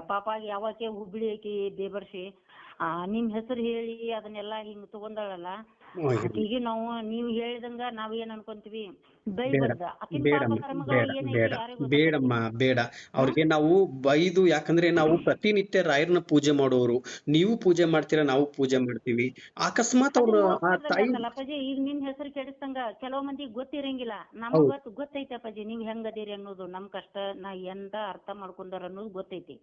ಪಾಪ ಯಾವಾಕೆ ಹುಬ್ಳಿ ಆಕಿ ಬೇಬರ್ಸಿ ಆ ನಿಮ್ ಹೆಸರು ಹೇಳಿ ಅದನ್ನೆಲ್ಲ ಹಿಂಗ್ ತಗೊಂಡಾಳಲ್ಲ? ಆಕಿಗೆ ನಾವು ನೀವ್ ಹೇಳಿದಂಗ ನಾವ್ ಏನ್ ಅನ್ಕೊಂತೀವಿ? ಬೈಬಾರ್ದ ಬೇಡಮ್ಮ ಬೇಡ ಗೊತ್ತೈತಿ? ಬೇಡಮ್ಮ ಅವ್ರಿಗೆ ನಾವು ಬೈದು ಯಾಕಂದ್ರೆ ನಾವು ಪ್ರತಿನಿತ್ಯ ರಾಯರನ್ನ ಪೂಜೆ ಮಾಡೋರು. ನೀವು ಪೂಜೆ ಮಾಡ್ತೀರಾ ನಾವು ಪೂಜೆ ಮಾಡ್ತೀವಿ. ಅಕಸ್ಮಾತ್ ಅವ್ರು ಆ ತಾಯಿ ಅಪ್ಪಾಜಿ. ಈಗ ನಿಮ್ ಹೆಸರು ಕೆಡಿಸ್ದಂಗ ಕೆಲವ್ ಮಂದಿ ಗೊತ್ತಿರಂಗಿಲ್ಲ. ನಮಗ್ ಗೊತ್ತ ಗೊತ್ತೈತಿ ಅಪ್ಪಾಜಿ ನೀವ್ ಹೆಂಗ್ ಅದೀರಿ ಅನ್ನೋದು. ನಮ್ ಕಷ್ಟ ನಾ ಎಂತ ಅರ್ಥ ಮಾಡ್ಕೊಂಡಾರ ಅನ್ನೋದು ಗೊತ್ತೈತಿ.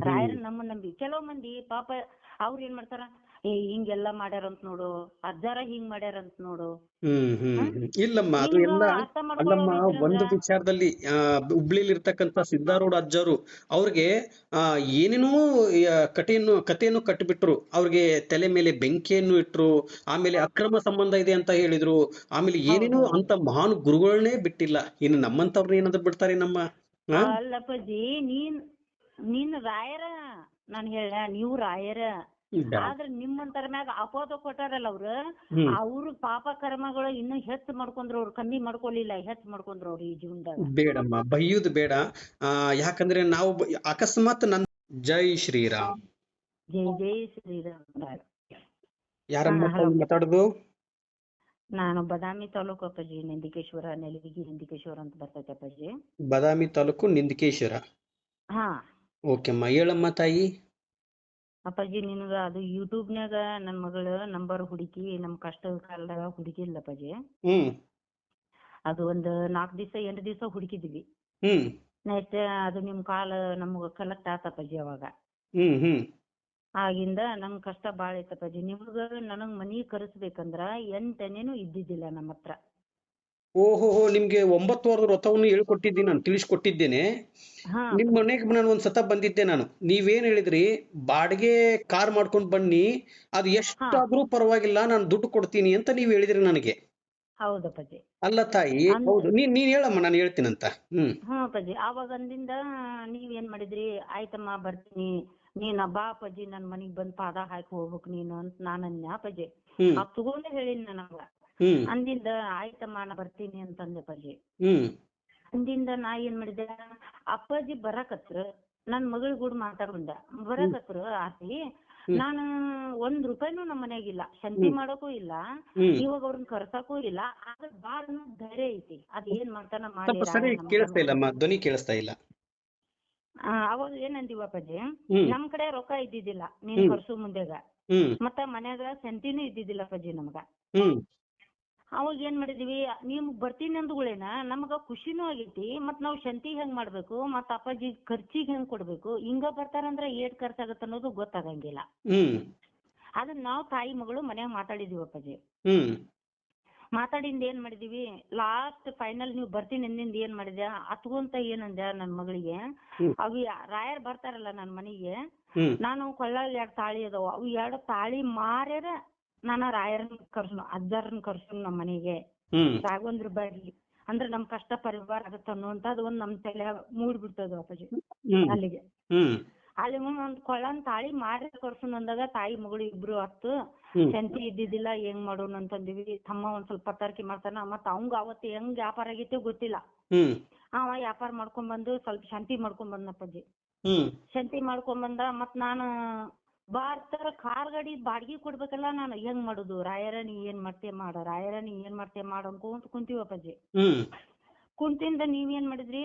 ರಾಯರ ನಮ್ಮ ನಂಬಿ. ಕೆಲವ್ ಮಂದಿ ಪಾಪ ಅವ್ರ ಏನ್ ಮಾಡ್ತಾರ? ಏ ಹಿಂಗೆಲ್ಲಾ ಮಾಡ್ಯಾರಂತ ನೋಡು ಅಜ್ಜಾರ ಹಿಂಗ್ ಮಾಡ್ಯಾರಂತ ನೋಡು ಹ್ಮ್ ಹ್ಮ್. ಇಲ್ಲಮ್ಮ ಅದು ಎಲ್ಲ ಅರ್ಥ ಅಲ್ಲಮ್ಮ ಒಂದು ವಿಚಾರದಲ್ಲಿ ಹುಬ್ಳಿಲಿ ಇರ್ತಕ್ಕಂತ ಸಿದ್ಧಾರೂಢ ಅಜ್ಜರು ಅವ್ರಿಗೆ ಆ ಏನೇನೋ ಆ, ಕಥೆಯನ್ನು ಕಥೆಯನ್ನು ಕಟ್ಟಿಬಿಟ್ರು ಅವ್ರಿಗೆ ತಲೆ ಮೇಲೆ ಬೆಂಕಿಯನ್ನು ಇಟ್ರು ಆಮೇಲೆ ಅಕ್ರಮ ಸಂಬಂಧ ಇದೆ ಅಂತ ಹೇಳಿದ್ರು ಆಮೇಲೆ ಏನೇನೋ ಅಂತ ಮಹಾನ್ ಗುರುಗಳನ್ನೇ ಬಿಟ್ಟಿಲ್ಲ ಇನ್ನು ನಮ್ಮಂತವ್ರನ್ನ ಏನಾದ್ರು ಬಿಡ್ತಾರೆ ನಮ್ಮ ಆ? ಅಲ್ಲಪ್ಪಾಜಿ ನೀನ್ ನೀನ್ ರಾಯರ ನಾನ್ ಹೇಳ ನೀವು ರಾಯರ. ಆದ್ರ ನಿಮ್ಮಂತರ ಮ್ಯಾಗ ಅಪೋದ ಕೊಟ್ಟಾರಲ್ಲ ಅವ್ರ. ಅವ್ರು ಪಾಪ ಕರ್ಮಗಳು ಇನ್ನೂ ಹೆಚ್ಚ್ ಮಾಡ್ಕೊಂಡ್ರು ಅವ್ರು ಕಮ್ಮಿ ಮಾಡ್ಕೊಲಿಲ್ಲ ಹೆಚ್ಚ್ ಮಾಡ್ಕೊಂಡ್ರು ಅವ್ರು ಈ ಜೀವನದಾಗ. ಬೇಡಮ್ಮ ಬೈಯುದು ಬೇಡ. ಆ ಯಾಕಂದ್ರೆ ನಾವು ಬ- ಅಕಸ್ಮಾತ್ ನನ್ ಜೈ ಶ್ರೀರಾಮ್. ಜೈ ಜೈ ಶ್ರೀರಾಮ್ ಯಾರಮ್ಮ. ಮಾತಾಡುದು? ನಾನು ಬದಾಮಿ ತಾಲೂಕು ಅಪ್ಪಾಜಿ ನಿಂದಿಕೇಶ್ವರ ನೆಲವಿಗಿ ನಿಂದಿಕೇಶ್ವರ ಅಂತ ಬರ್ತೈತೆ ಅಪ್ಪಾಜಿ. ಬದಾಮಿ ತಾಲೂಕು ನಿಂದಕೇಶ್ವರ. ಹಾ. ಓಕೆ ಅಮ್ಮ ಹೇಳಮ್ಮ ತಾಯಿ? ಅಪ್ಪಾಜಿ ನಿನಗ ಅದು ಯೂಟ್ಯೂಬ್ನ್ಯಾಗ ನನ್ ಮಗಳ ನಂಬರ್ ಹುಡುಕಿ ನಮ್ ಕಷ್ಟದ ಕಾಲದಾಗ ಹುಡುಕಿಲ್ಲ ಅಪ್ಪಾಜಿ. ಹ್ಮ್. ಅದು ಒಂದ್ ನಾಕ್ ದಿವಸ ಎಂಟ್ ದಿವಸ ಹುಡುಕಿದ್ವಿ. ಹ್ಮ್. ನೆಕ್ಸ್ಟ್ ಅದು ನಿಮ್ ಕಾಲ್ ನಮ್ಗ ಕಲೆಕ್ಟ್ ಆತಪ್ಪಾಜಿ ಅವಾಗ. ಹ್ಮ್ ಹ್ಮ್. ಆಗಿಂದ ನಂಗ್ ಕಷ್ಟ ಬಾಳ ಐತಪ್ಪಾಜಿ ನಿಮ್ಗ ನನಗ್ ಮನಿ ಕರೆಸ್ಬೇಕಂದ್ರ ಎಂಟನೇನು ಇದ್ದಿದ್ದಿಲ್ಲ ನಮ್ಮ ಹತ್ರ ಓಹೋ ನಿಮ್ಗೆ ಒಂಬತ್ತು ವಾರದ ವ್ರತವನ್ನು ಹೇಳ್ಕೊಟ್ಟಿದ್ದೀನಿ ನಾನು ತಿಳಿಸ್ಕೊಟ್ಟಿದ್ದೇನೆ. ನಿಮ್ ಮನೆಗೆ ನಾನು ಒಂದ್ ಸತ ಬಂದಿದ್ದೆ ನಾನು. ನೀವೇನ್ ಹೇಳಿದ್ರಿ ಬಾಡಿಗೆ ಕಾರ್ ಮಾಡ್ಕೊಂಡ್ ಬನ್ನಿ ಅದು ಎಷ್ಟಾದ್ರೂ ಪರವಾಗಿಲ್ಲ ನಾನು ದುಡ್ಡು ಕೊಡ್ತೀನಿ ಅಂತ ನೀವ್ ಹೇಳಿದ್ರಿ ನನಗೆ. ಹೌದಪ್ಪಾಜಿ ಅಲ್ಲ ತಾಯಿ ಹೌದು. ನೀನ್ ನೀನ್ ಹೇಳಮ್ಮ ನಾನು ಹೇಳ್ತೀನಂತ. ಹ್ಮ್. ಹ್ಮ್ ಅಪ್ಪಾಜಿ ಆವಾಗ ಅಂದಿಂದ ನೀವ್ ಏನ್ ಮಾಡಿದ್ರಿ ಆಯ್ತಮ್ಮ ಬರ್ತೀನಿ. ನೀನ್ ಬಾ ಅಪ್ಪಾಜಿ ನನ್ ಮನಿಗ್ ಬಂದ್ ಪಾದ ಹಾಕಿ ಹೋಗ್ಬೇಕು ನೀನು ಅಂತ ನಾನ್ ಅನ್ಯ ಅಪ್ಪಾಜಿ ಅದ್ ತಗೊಂಡೇ ಹೇಳಿನ್ ನನಗ ಅಂದಿಂದ ಆಯ್ತಮ್ಮ ನಾ ಬರ್ತೀನಿ ಅಂತಂದೆ ಅಪ್ಪಾಜಿ ಅಂದಿಂದ ನಾ ಏನ್ ಮಾಡಿದೆ? ಅಪ್ಪಾಜಿ ಬರಾಕತ್ರ ನನ್ ಮಗಳ ಕೂಡ ಮಾತಾಡ್ಕೊಂಡ. ಬರಾಕತ್ರ ಆತಿ ನಾನು ಒಂದ್ ರೂಪಾಯಿನೂ ನಮ್ಮ ಮನ್ಯಾಗಿಲ್ಲ ಶಂತಿ ಮಾಡೋಕೂ ಇಲ್ಲ ಇವಾಗ ಅವ್ರನ್ನ ಕರ್ಸಕ್ಕೂ ಇಲ್ಲ ಆದ್ರೆ ಬಾಳ ಧೈರ್ಯ ಐತಿ. ಅದ್ ಏನ್ ಮಾಡ್ತಾನ ಮಾಡಿ ಕೇಳಿಸ್ತಾ ಇಲ್ಲಮ್ಮ ಧ್ವನಿ ಕೇಳಿಸ್ತಾ ಇಲ್ಲ. ಆ, ಅವಾಗ ಏನಂದಿವ ಅಪ್ಪಾಜಿ? ನಮ್ ಕಡೆ ರೊಕ್ಕ ಇದ್ದಿದ್ದಿಲ್ಲ ನೀನ್. ಕರ್ಸು ಮುಂದೆಗ. ಮತ್ತ ಮನ್ಯಾಗ ಸೆಂಟಿನೂ ಇದ್ದಿದ್ದಿಲ್ಲ ಅಪ್ಪಾಜಿ ನಮ್ಗ. ಅವಾಗ ಏನ್ ಮಾಡಿದೀವಿ ನೀವು ಬರ್ತೀನಿ ಅಂದ್ಗಳೇನ ನಮಗ ಖುಷಿನೂ ಆಗೈತಿ ಮತ್ ನಾವ್ ಶಂತಿ ಹೆಂಗ್ ಮಾಡ್ಬೇಕು ಮತ್ ಅಪ್ಪಾಜಿ ಖರ್ಚಿಗ್ ಹೆಂಗ್ ಕೊಡ್ಬೇಕು ಹಿಂಗ ಬರ್ತಾರಂದ್ರ ಏಟ್ ಖರ್ಚಾಗತ್ತ ಅನ್ನೋದು ಗೊತ್ತಾಗಂಗಿಲ್ಲ. ಅದನ್ನ ನಾವ್ ತಾಯಿ ಮಗಳು ಮನ್ಯಾಗ ಮಾತಾಡಿದೀವಿ ಅಪ್ಪಾಜಿ. ಮಾತಾಡಿಂದ ಏನ್ ಮಾಡಿದೀವಿ ಲಾಸ್ಟ್ ಫೈನಲ್ ನೀವ್ ಬರ್ತೀನಿ ಅಂದಿಂದ ಏನ್ ಮಾಡಿದ್ಯಾ ಅತ್ಕೊಂತ ಏನಂದ್ಯ ನನ್ ಮಗಳಿಗೆ ಅವಿ ರಾಯರ್ ಬರ್ತಾರಲ್ಲ ನನ್ ಮನಿಗೆ ನಾನು ಕೊಳ್ಳಲ್ ಎರಡ್ ತಾಳಿ ಅದಾವ ಅವು ಎರಡು ತಾಳಿ ಮಾರ್ಯಾರ ನಾನ ರಾಯರನ್ ಕರ್ಸನು ಅಜ್ಜಾರನ್ ಕರ್ಸು ನಮ್ಮ ಮನೆಗೆ. ರಾಘವೇಂದ್ರ ಬರ್ಲಿ. ಅಂದ್ರ ನಮ್ ಕಷ್ಟ ಪರಿವಾರ ಆಗತ್ತ ಅನ್ನುವಂತದ್ ಒಂದ್ ನಮ್ ತಲೆ ಮೂಡ್ ಬಿಡ್ತದ ಅಪ್ಪಾಜಿ ಅಲ್ಲಿಗೆ. ಅಲ್ಲಿ ಒಂದ್ ಕೊಳ್ಳನ್ ತಾಳಿ ಮಾಡಿ ಕರ್ಸು ಅಂದಾಗ ತಾಯಿ ಮಗಳು ಇಬ್ರು ಹತ್ತು. ಶಂತಿ ಇದ್ದಿದ್ದಿಲ್ಲ ಹೆಂಗ್ ಮಾಡೋಣ ಅಂತಂದಿವಿ. ತಮ್ಮ ಒಂದ್ ಸ್ವಲ್ಪ ತರಕಿ ಮಾಡ್ತಾನ. ಮತ್ತ ಅವಂಗ ಅವತ್ ಹೆಂಗ್ ವ್ಯಾಪಾರ ಆಗೈತೆ ಗೊತ್ತಿಲ್ಲ. ಅವ ವ್ಯಾಪಾರ ಮಾಡ್ಕೊಂಡ್ ಬಂದು ಸ್ವಲ್ಪ ಶಾಂತಿ ಮಾಡ್ಕೊಂಡ್ ಬಂದಪ್ಪಾಜಿ ಶಾಂತಿ ಮಾಡ್ಕೊಂಡ್ ಬಂದ ಮತ್ ನಾನು ಬಾರ್ತಾರ ಕಾರ್ ಗಾಡಿ ಬಾಡ್ಗಿ ಕೊಡ್ಬೇಕಲ್ಲ ನಾನು ಹೆಂಗ್ ಮಾಡುದು? ರಾಯರ ನೀ ಏನ್ ಮಾಡ್ತೇ ಮಾಡ ರಾಯರ ನೀ ಏನ್ ಮಾಡ್ತೇ ಮಾಡ ಅನ್ಕೊಂತ ಕುಂತೀವಿ ಅಪ್ಪಾಜಿ. ಕುಂತಿಂದ ನೀವ್ ಏನ್ ಮಾಡಿದ್ರಿ?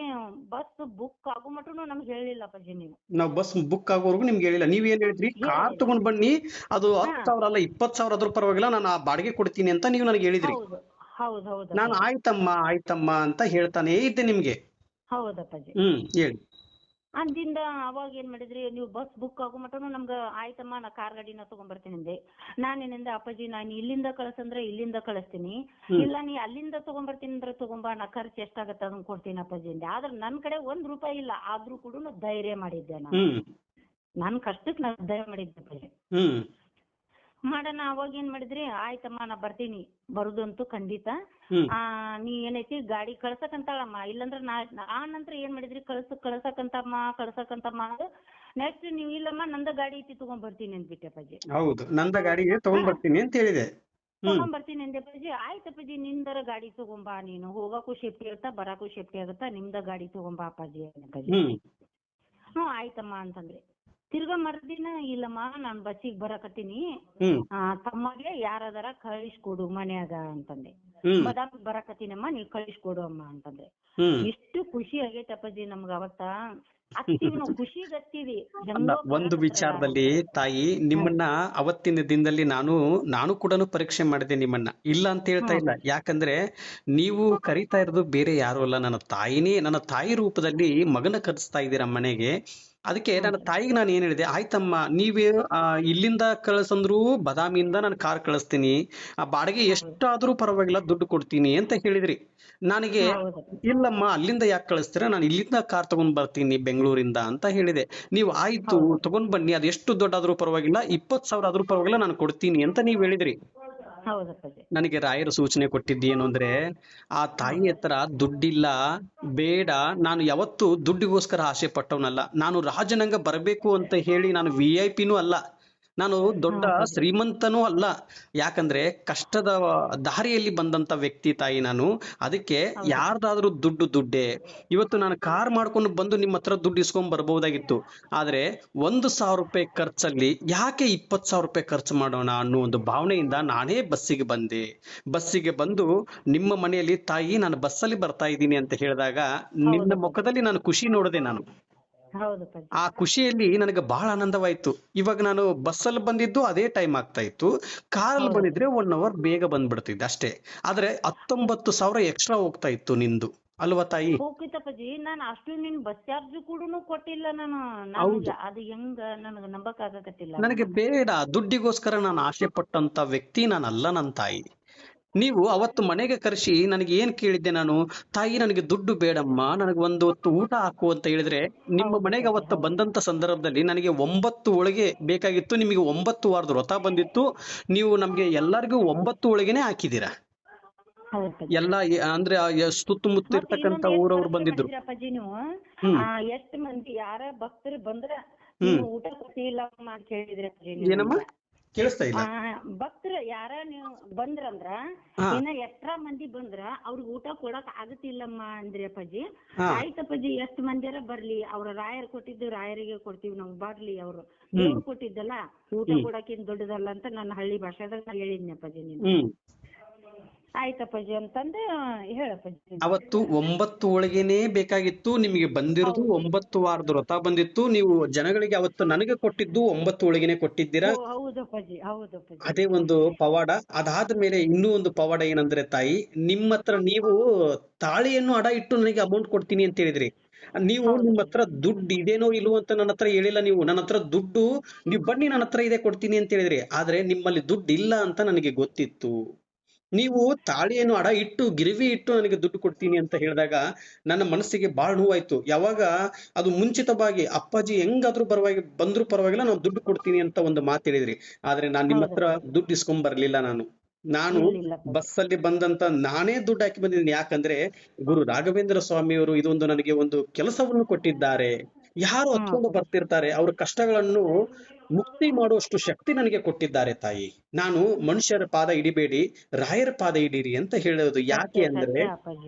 ಬಸ್ ಬುಕ್ ಆಗೋ ಮಟನು ನಮ್ಗೆ ಹೇಳಿಲ್ಲ ಅಪ್ಪಾಜಿ ನೀವು. ನಾವ್ ಬಸ್ ಬುಕ್ ಆಗೋವರೆಗೂ ನಿಮ್ಗೆ ಹೇಳಿಲ್ಲ. ನೀವ್ ಏನ್ ಹೇಳಿದ್ರಿ? ಕಾರ್ ತಗೊಂಡ್ ಬನ್ನಿ. ಅದು ಹತ್ತು ಸಾವಿರ ಅಲ್ಲ ಇಪ್ಪತ್ ಸಾವಿರ ಅದ್ರ ಪರವಾಗಿಲ್ಲ ನಾನು ಆ ಬಾಡಿಗೆ ಕೊಡ್ತೀನಿ ಅಂತ ನೀವು ನನಗೆ ಹೇಳಿದ್ರಿ. ಹೌದು. ಹೌದು ಹೌದ್. ನಾನು ಆಯ್ತಮ್ಮ ಆಯ್ತಮ್ಮ ಅಂತ ಹೇಳ್ತಾನೆ ಇದ್ದೆ ನಿಮ್ಗೆ. ಹೌದಪ್ಪಾಜಿ ಹ್ಮ್ ಹೇಳಿ. ಅಂದಿಂದ ಅವಾಗ ಏನ್ ಮಾಡಿದ್ರಿ ನೀವು ಬಸ್ ಬುಕ್ ಆಗೋ ಮಟನು ನಮ್ಗ ಆಯ್ತಮ್ಮ ನಾ ಕಾರ್ ಗಾಡಿನ ತಗೊಂಡ್ ಬರ್ತೀನಿ ಅಂದೆ ನಾನೇನಿಂದ ಅಪ್ಪಾಜಿ ನಾನು ಇಲ್ಲಿಂದ ಕಳಿಸಂದ್ರೆ ಇಲ್ಲಿಂದ ಕಳಿಸ್ತೀನಿ. ಇಲ್ಲ ನೀ ಅಲ್ಲಿಂದ ತಗೊಂಡ್ ಬರ್ತೀನಿ ಅಂದ್ರೆ ತಗೊಂಬಾ ನಾ ಖರ್ಚು ಎಷ್ಟಾಗತ್ತ ಅದನ್ನ ಕೊಡ್ತೀನಿ ಅಪ್ಪಾಜಿ ಅಂದೆ. ಆದ್ರೆ ನನ್ ಕಡೆ ಒಂದ್ ರೂಪಾಯಿ ಇಲ್ಲ ಆದ್ರೂ ಕೂಡ ಧೈರ್ಯ ಮಾಡಿದ್ದೆ ನಾನು. ನನ್ ಕಷ್ಟಕ್ ನಾನು ಧೈರ್ಯ ಮಾಡಿದ್ದೆ ಅಪ್ಪಾಜಿ. ಮಾಡೋಣ ಅವಾಗ ಏನ್ ಮಾಡಿದ್ರಿ? ಆಯ್ತಮ್ಮ ನಾ ಬರ್ತೀನಿ. ಬರುದಂತೂ ಖಂಡಿತ. ಆ ನೀ ಏನೈತಿ ಗಾಡಿ ಕಳ್ಸಕಂತಾಳಮ್ಮ ಇಲ್ಲಂದ್ರ ನಾ ನಂತರ ಏನ್ ಮಾಡಿದ್ರಿ? ಕಳ್ಸ ಕಳ್ಸಕಂತಮ್ಮ ಕಳ್ಸಕಂತಮ್ಮ ನೆಕ್ಸ್ಟ್ ನೀವ್ ಇಲ್ಲಮ್ಮ ನಂದ ಗಾಡಿ ಐತಿ ತಗೊಂಡ್ ಬರ್ತೀನಿ ಅಂದ್ಬಿಟ್ಟೆ ಅಪ್ಪಾಜಿ. ಹೌದು. ನಂದ ಗಾಡಿ ತಗೊಂಡ್ ಬರ್ತೀನಿ ಅಂತ ಹೇಳಿದೆ. ತಗೊಂಡ್ ಬರ್ತೀನಿ ಅಂದೆ ಅಪ್ಪಾಜಿ. ಆಯ್ತಪ್ಪಾಜಿ ನಿಂದರ ಗಾಡಿ ತಗೊಂಬಾ ನೀನು. ಹೋಗಕ್ಕೂ ಸೇಫ್ಟಿ ಆಗುತ್ತಾ ಬರಾಕು ಸೇಫ್ಟಿ ಆಗುತ್ತಾ ನಿಮ್ದ ಗಾಡಿ ತಗೊಂಬಾ ಅಪ್ಪಾಜಿ ಅಪ್ಪಾಜಿ. ಹ್ಮ್. ಆಯ್ತಮ್ಮ ಅಂತಂದ್ರಿ ತಿರ್ಗಾ ಮರ್ದಿನ ಇಲ್ಲಮ್ಮ ನಾನ್ ಬಸ್ಸಿಗೆ ಬರಕತ್ತೀನಿ. ಹ್ಮ್. ಆ, ತಮ್ಮಗೆ ಯಾರದಾರ ಕಳಿಸ್ಕೊಡು ಮನ್ಯಾಗ ಅಂತಂದೆ. ಹ್ಮ್. ಬದಾಮಿ ಬರಕತ್ತೀನಮ್ಮ ನೀವ್ ಕಳಿಸ್ಕೊಡು ಅಮ್ಮ ಅಂತಂದೆ. ಇಷ್ಟು ಎಷ್ಟು ಖುಷಿ ಆಗೈತೆ ಅಪ್ಪಾಜಿ ನಮ್ಗ ಅವತ್ತ. ಹತ್ತೀವಿ ನಾವು ಖುಷಿಗ್ ಹತ್ತೀವಿ ಅಲ್ಲ ಒಂದು ವಿಚಾರದಲ್ಲಿ ತಾಯಿ ನಿಮ್ಮನ್ನ ಅವತ್ತಿನ ದಿನದಲ್ಲಿ ನಾನು ನಾನು ಕೂಡ ಪರೀಕ್ಷೆ ಮಾಡಿದೆ ನಿಮ್ಮನ್ನ. ಇಲ್ಲ ಅಂತ ಹೇಳ್ತಾ ಇಲ್ಲ. ಯಾಕಂದ್ರೆ ನೀವು ಕರಿತಾ ಇರೋದು ಬೇರೆ ಯಾರು ಅಲ್ಲ. ನನ್ನ ತಾಯಿನೇ ನನ್ನ ತಾಯಿ ರೂಪದಲ್ಲಿ ಮಗನ ಕರೆಸ್ತಾ ಇದ್ದೀರಾ ಮನೆಗೆ. ಅದಕ್ಕೆ ನನ್ನ ತಾಯಿಗೆ ನಾನು ಏನ್ ಹೇಳಿದೆ ಆಯ್ತಮ್ಮ ನೀವೇ ಇಲ್ಲಿಂದ ಕಳ್ಸಂದ್ರು ಬದಾಮಿಯಿಂದ ನಾನು ಕಾರ್ ಕಳಿಸ್ತೀನಿ. ಆ ಬಾಡಿಗೆ ಎಷ್ಟಾದ್ರೂ ಪರವಾಗಿಲ್ಲ ದುಡ್ಡು ಕೊಡ್ತೀನಿ ಅಂತ ಹೇಳಿದ್ರಿ. ನನಗೆ ಇಲ್ಲಮ್ಮ ಅಲ್ಲಿಂದ ಯಾಕೆ ಕಳಿಸ್ತೀರಾ? ನಾನು ಇಲ್ಲಿಂದ ಕಾರ್ ತಗೊಂಡ್ ಬರ್ತೀನಿ ಬೆಂಗಳೂರಿಂದ ಅಂತ ಹೇಳಿದೆ. ನೀವು ಆಯ್ತು ತಗೊಂಡ್ ಬನ್ನಿ ಅದು ಎಷ್ಟು ದೊಡ್ಡಾದ್ರೂ ಪರವಾಗಿಲ್ಲ ಇಪ್ಪತ್ ಸಾವಿರ ಆದ್ರೂ ಪರವಾಗಿಲ್ಲ ನಾನು ಕೊಡ್ತೀನಿ ಅಂತ ನೀವ್ ಹೇಳಿದ್ರಿ. ನನಗೆ ರಾಯರ ಸೂಚನೆ ಕೊಟ್ಟಿದ್ದು ಏನು ಅಂದ್ರೆ, ಆ ತಾಯಿ ಹತ್ರ ದುಡ್ಡಿಲ್ಲ, ಬೇಡ, ನಾನು ಯಾವತ್ತು ದುಡ್ಡಿಗೋಸ್ಕರ ಆಸೆ ಪಟ್ಟವನಲ್ಲ. ನಾನು ರಾಜನಂಗ ಬರಬೇಕು ಅಂತ ಹೇಳಿ ನಾನು ವಿ ಐ ಪಿನೂ ಅಲ್ಲ. ನಾನು ದೊಡ್ಡ ಶ್ರೀಮಂತನೂ ಅಲ್ಲ. ಯಾಕಂದ್ರೆ ಕಷ್ಟದ ದಾರಿಯಲ್ಲಿ ಬಂದಂತ ವ್ಯಕ್ತಿ ತಾಯಿ ನಾನು. ಅದಕ್ಕೆ ಯಾರ್ದಾದ್ರೂ ದುಡ್ಡು ದುಡ್ಡೇ. ಇವತ್ತು ನಾನು ಕಾರ್ ಮಾಡ್ಕೊಂಡು ಬಂದು ನಿಮ್ಮ ಹತ್ರ ದುಡ್ಡು ಇಸ್ಕೊಂಡ್ ಬರ್ಬಹುದಾಗಿತ್ತು ಆದ್ರೆ ಒಂದು ಸಾವಿರ ರೂಪಾಯಿ ಖರ್ಚಲ್ಲಿ ಯಾಕೆ ಇಪ್ಪತ್ತು ಸಾವಿರ ರೂಪಾಯಿ ಖರ್ಚು ಮಾಡೋಣ ಅನ್ನೋ ಒಂದು ಭಾವನೆಯಿಂದ ನಾನೇ ಬಸ್ಸಿಗೆ ಬಂದೆ. ಬಸ್ಸಿಗೆ ಬಂದು ನಿಮ್ಮ ಮನೆಯಲ್ಲಿ ತಾಯಿ ನಾನು ಬಸ್ಸಲ್ಲಿ ಬರ್ತಾ ಇದ್ದೀನಿ ಅಂತ ಹೇಳಿದಾಗ ನಿನ್ನ ಮುಖದಲ್ಲಿ ನಾನು ಖುಷಿ ನೋಡಿದೆ ನಾನು ಆ ಖುಷಿಯಲ್ಲಿ ನನಗೆ ಬಹಳ ಆನಂದವಾಯ್ತು. ಇವಾಗ ನಾನು ಬಸ್ಸಲ್ಲಿ ಬಂದಿದ್ದು ಅದೇ ಟೈಮ್ ಆಗ್ತಾ ಇತ್ತು. ಕಾರಲ್ಲಿ ಬಂದಿದ್ರೆ ಒನ್ ಅವರ್ ಬೇಗ ಬಂದ್ಬಿಡ್ತಿದ್ದೆ ಅಷ್ಟೇ. ಆದ್ರೆ ಹತ್ತೊಂಬತ್ತು ಸಾವಿರ ಎಕ್ಸ್ಟ್ರಾ ಹೋಗ್ತಾ ಇತ್ತು ನಿಂದು. ಅಲ್ವಾ ತಾಯಿ? ಹೋಗಿತ್ತಪ್ಪಾಜಿ ನಾನು ಅಷ್ಟು ನಿನ್ ಬಸ್ ಚಾರ್ಜ್ ಕೂಡ ಕೊಟ್ಟಿಲ್ಲ ನಾನು. ನಾನು ಅದು ಹೆಂಗ ನನಗೆ ನಂಬಕ್ ಆಗಕತ್ತಿಲ್ಲ ನನಗೆ ಬೇಡ. ದುಡ್ಡಿಗೋಸ್ಕರ ನಾನು ಆಸೆ ಪಟ್ಟಂತ ವ್ಯಕ್ತಿ ನಾನಲ್ಲ ನನ್ನ ತಾಯಿ. ನೀವು ಅವತ್ತು ಮನೆಗೆ ಕರೆಸಿ ನನಗೆ ಏನ್ ಕೇಳಿದ್ದೆ ನಾನು? ತಾಯಿ ನನಗೆ ದುಡ್ಡು ಬೇಡಮ್ಮ ನನಗೆ ಒಂದು ಹೊತ್ತು ಊಟ ಹಾಕು ಅಂತ ಹೇಳಿದ್ರೆ ನಿಮ್ಮ ಮನೆಗೆ ಅವತ್ತು ಬಂದಂತ ಸಂದರ್ಭದಲ್ಲಿ ನನಗೆ ಒಂಬತ್ತು ಒಳಗೆ ಬೇಕಾಗಿತ್ತು ನಿಮಗೆ ಒಂಬತ್ತು ವಾರದ ವ್ರತ ಬಂದಿತ್ತು. ನೀವು ನಮ್ಗೆ ಎಲ್ಲರಿಗೂ ಒಂಬತ್ತು ಒಳಗೆನೆ ಹಾಕಿದ್ದೀರಾ? ಎಲ್ಲ ಅಂದ್ರೆ ಸುತ್ತಮುತ್ತ ಇರ್ತಕ್ಕಂತ ಊರವ್ರು ಬಂದಿದ್ರು. ಎಷ್ಟು. ಮಂದಿ ಯಾರ ಭಕ್ತರು ಬಂದ್ರ ಊಟ ಕೊಟ್ಟಿಲ್ಲ ಅಂತ ಹೇಳಿದ್ರೆ ಏನಮ್ಮ? ಕೇಳಿಸ್ತಾ ಇಲ್ಲ. ಭಕ್ತರು ಯಾರ ನೀವು ಬಂದ್ರಂದ್ರ ಅಂದ್ರ ಇನ್ನ ಎಷ್ಟ್ರಾ ಮಂದಿ ಬಂದ್ರ ಅವ್ರಿಗೆ ಊಟ ಕೊಡಕ್ ಆಗತ್ತಿಲ್ಲಮ್ಮ ಅಂದ್ರಿ ಅಪ್ಪಾಜಿ. ಆಯ್ತಪ್ಪಾಜಿ ಎಷ್ಟ್ ಮಂದಿರ ಬರ್ಲಿ ಅವ್ರ ರಾಯರ್ ಕೊಟ್ಟಿದ್ದು ರಾಯರಿಗೆ ಕೊಡ್ತೀವಿ ನಾವು ಬರ್ಲಿ ಅವ್ರು. ದೇವ್ರು ಕೊಟ್ಟಿದ್ದಲ್ಲ ಊಟ ಕೊಡಕ್ಕೇನ್ ದೊಡ್ಡದಲ್ಲ ಅಂತ ನನ್ನ ಹಳ್ಳಿ ಭಾಷೆದಾಗ ಹೇಳಿದ್ನಪ್ಪಜಿ ಹೇಳಿದ್ನಿ ಅಪ್ಪಾಜಿ ನೀನು ಆಯ್ತಪ್ಪಾಜಿ ಅಂತಂದು ಹೇಳಪ್ಪಾಜಿ ಅವತ್ತು ಒಂಬತ್ತು ಒಳಗೇನೆ ಬೇಕಾಗಿತ್ತು ನಿಮಗೆ ಬಂದಿರೋದು ಒಂಬತ್ತು ವಾರದ ವ್ರತ ಬಂದಿತ್ತು. ನೀವು ಜನಗಳಿಗೆ ಅವತ್ತು ನನಗೆ ಕೊಟ್ಟಿದ್ದು ಒಂಬತ್ತು ಒಳಗೇನೆ ಕೊಟ್ಟಿದ್ದೀರಾ? ಓ, ಹೌದಪ್ಪಾಜಿ ಹೌದಪ್ಪಾಜಿ ಅದೇ ಒಂದು ಪವಾಡ. ಅದಾದ ಮೇಲೆ ಇನ್ನೂ ಒಂದು ಪವಾಡ ಏನಂದ್ರೆ ತಾಯಿ ನಿಮ್ಮ ಹತ್ರ ನೀವು ತಾಳಿಯನ್ನು ಅಡ ಇಟ್ಟು ನನಗೆ ಅಮೌಂಟ್ ಕೊಡ್ತೀನಿ ಅಂತ ಹೇಳಿದ್ರಿ. ನೀವು ನಿಮ್ಮ ಹತ್ರ ದುಡ್ಡು ಇದೇನೋ ಇಲ್ವೋ ಅಂತ ನನ್ನ ಹತ್ರ ಹೇಳಿಲ್ಲ ನೀವು. ನನ್ನ ಹತ್ರ ದುಡ್ಡು ನೀವು ಬನ್ನಿ ನನ್ನ ಹತ್ರ ಇದೆ ಕೊಡ್ತೀನಿ ಅಂತ ಹೇಳಿದ್ರಿ. ಆದ್ರೆ ನಿಮ್ಮಲ್ಲಿ ದುಡ್ಡು ಇಲ್ಲ ಅಂತ ನನಗೆ ಗೊತ್ತಿತ್ತು. ನೀವು ತಾಳಿಯನ್ನು ಅಡ ಇಟ್ಟು ಗಿರಿವಿ ಇಟ್ಟು ನನಗೆ ದುಡ್ಡು ಕೊಡ್ತೀನಿ ಅಂತ ಹೇಳಿದಾಗ ನನ್ನ ಮನಸ್ಸಿಗೆ ಬಹಳ ನೋವಾಯ್ತು. ಯಾವಾಗ ಅದು ಮುಂಚಿತವಾಗಿ ಅಪ್ಪಾಜಿ ಹೆಂಗಾದ್ರೂ ಪರವಾಗಿ ಬಂದ್ರೂ ಪರವಾಗಿಲ್ಲ ನಾವು ದುಡ್ಡು ಕೊಡ್ತೀನಿ ಅಂತ ಒಂದು ಮಾತು ಹೇಳಿದ್ರಿ. ಆದ್ರೆ ನಾನು ನಿಮ್ಮ ಹತ್ರ ದುಡ್ಡು ಇಸ್ಕೊಂಡ್ ಬರ್ಲಿಲ್ಲ ನಾನು. ನಾನು ಬಸ್ಸಲ್ಲಿ ಬಂದಂತ ನಾನೇ ದುಡ್ಡು ಹಾಕಿ ಬಂದಿದ್ದೀನಿ. ಯಾಕಂದ್ರೆ ಗುರು ರಾಘವೇಂದ್ರ ಸ್ವಾಮಿಯವರು ಇದೊಂದು ನನಗೆ ಒಂದು ಕೆಲಸವನ್ನು ಕೊಟ್ಟಿದ್ದಾರೆ. ಯಾರು ಹತ್ಕೊಂಡು ಬರ್ತಿರ್ತಾರೆ. ಅವ್ರ ಕಷ್ಟಗಳನ್ನು ಮುಕ್ತಿ ಮಾಡುವಷ್ಟು ಶಕ್ತಿ ನನಗೆ ಕೊಟ್ಟಿದ್ದಾರೆ ತಾಯಿ. ನಾನು ಮನುಷ್ಯರ ಪಾದ ಹಿಡಿಬೇಡಿ ರಾಯರ ಪಾದ ಹಿಡೀರಿ ಅಂತ ಹೇಳೋದು ಯಾಕೆ ಅಂದ್ರೆ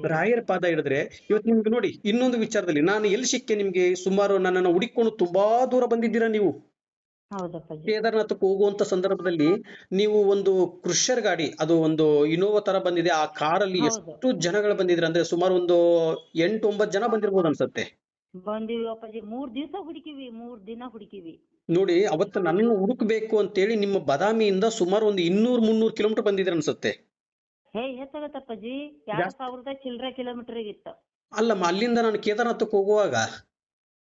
ರಾಯರ ಪಾದ ಹಿಡಿದ್ರೆ ಇವತ್ತು ನಿಮ್ಗೆ ನೋಡಿ ಇನ್ನೊಂದು ವಿಚಾರದಲ್ಲಿ ನಾನು ಎಲ್ಲಿ ಸಿಕ್ಕೆ ನಿಮ್ಗೆ ಸುಮಾರು ನನ್ನನ್ನು ಹುಡುಕೊಂಡು ತುಂಬಾ ದೂರ ಬಂದಿದ್ದೀರಾ ನೀವು? ಕೇದಾರನಾಥಕ್ಕೆ ಕೇದಾರ್ನಾಥಕ್ಕೆ ಹೋಗುವಂತ ಸಂದರ್ಭದಲ್ಲಿ ನೀವು ಒಂದು ಕೃಷರ್ ಗಾಡಿ ಅದು ಒಂದು ಇನೋವಾ ತರ ಬಂದಿದೆ. ಆ ಕಾರಲ್ಲಿ ಎಷ್ಟು ಜನಗಳು ಬಂದಿದ್ರೆ ಅಂದ್ರೆ ಸುಮಾರು ಒಂದು ಎಂಟು ಒಂಬತ್ತು ಜನ ಬಂದಿರ್ಬೋದು ಅನ್ಸತ್ತೆ. ಬಂದಿವಿ ಅಪ್ಪಾಜಿ. ಮೂರ್ ದಿವಸ ಹುಡುಕಿವಿ ಮೂರ್ ದಿನ ಹುಡುಕಿವಿ. ನೋಡಿ ಅವತ್ತು ನನ್ನನ್ನು ಹುಡುಕ್ಬೇಕು ಅಂತೇಳಿ ನಿಮ್ಮ ಬದಾಮಿಯಿಂದ ಸುಮಾರು ಒಂದು ಇನ್ನೂರ್ ಮುನ್ನೂರ್ ಕಿಲೋಮೀಟರ್ ಬಂದಿದ್ರೆ ಅನ್ಸುತ್ತೆ. ಹೇ ಹೆಚ್ಚಾಗತ್ತಪ್ಪಾಜಿ ಎರಡ್ ಸಾವಿರದ ಚಿಲ್ಲರೆ ಕಿಲೋಮೀಟರ್ ಇತ್ತು ಅಲ್ಲಮ್ಮ ಅಲ್ಲಿಂದ ನಾನು ಕೇದಾರನಾಥಕ್ಕೆ ಹೋಗುವಾಗ?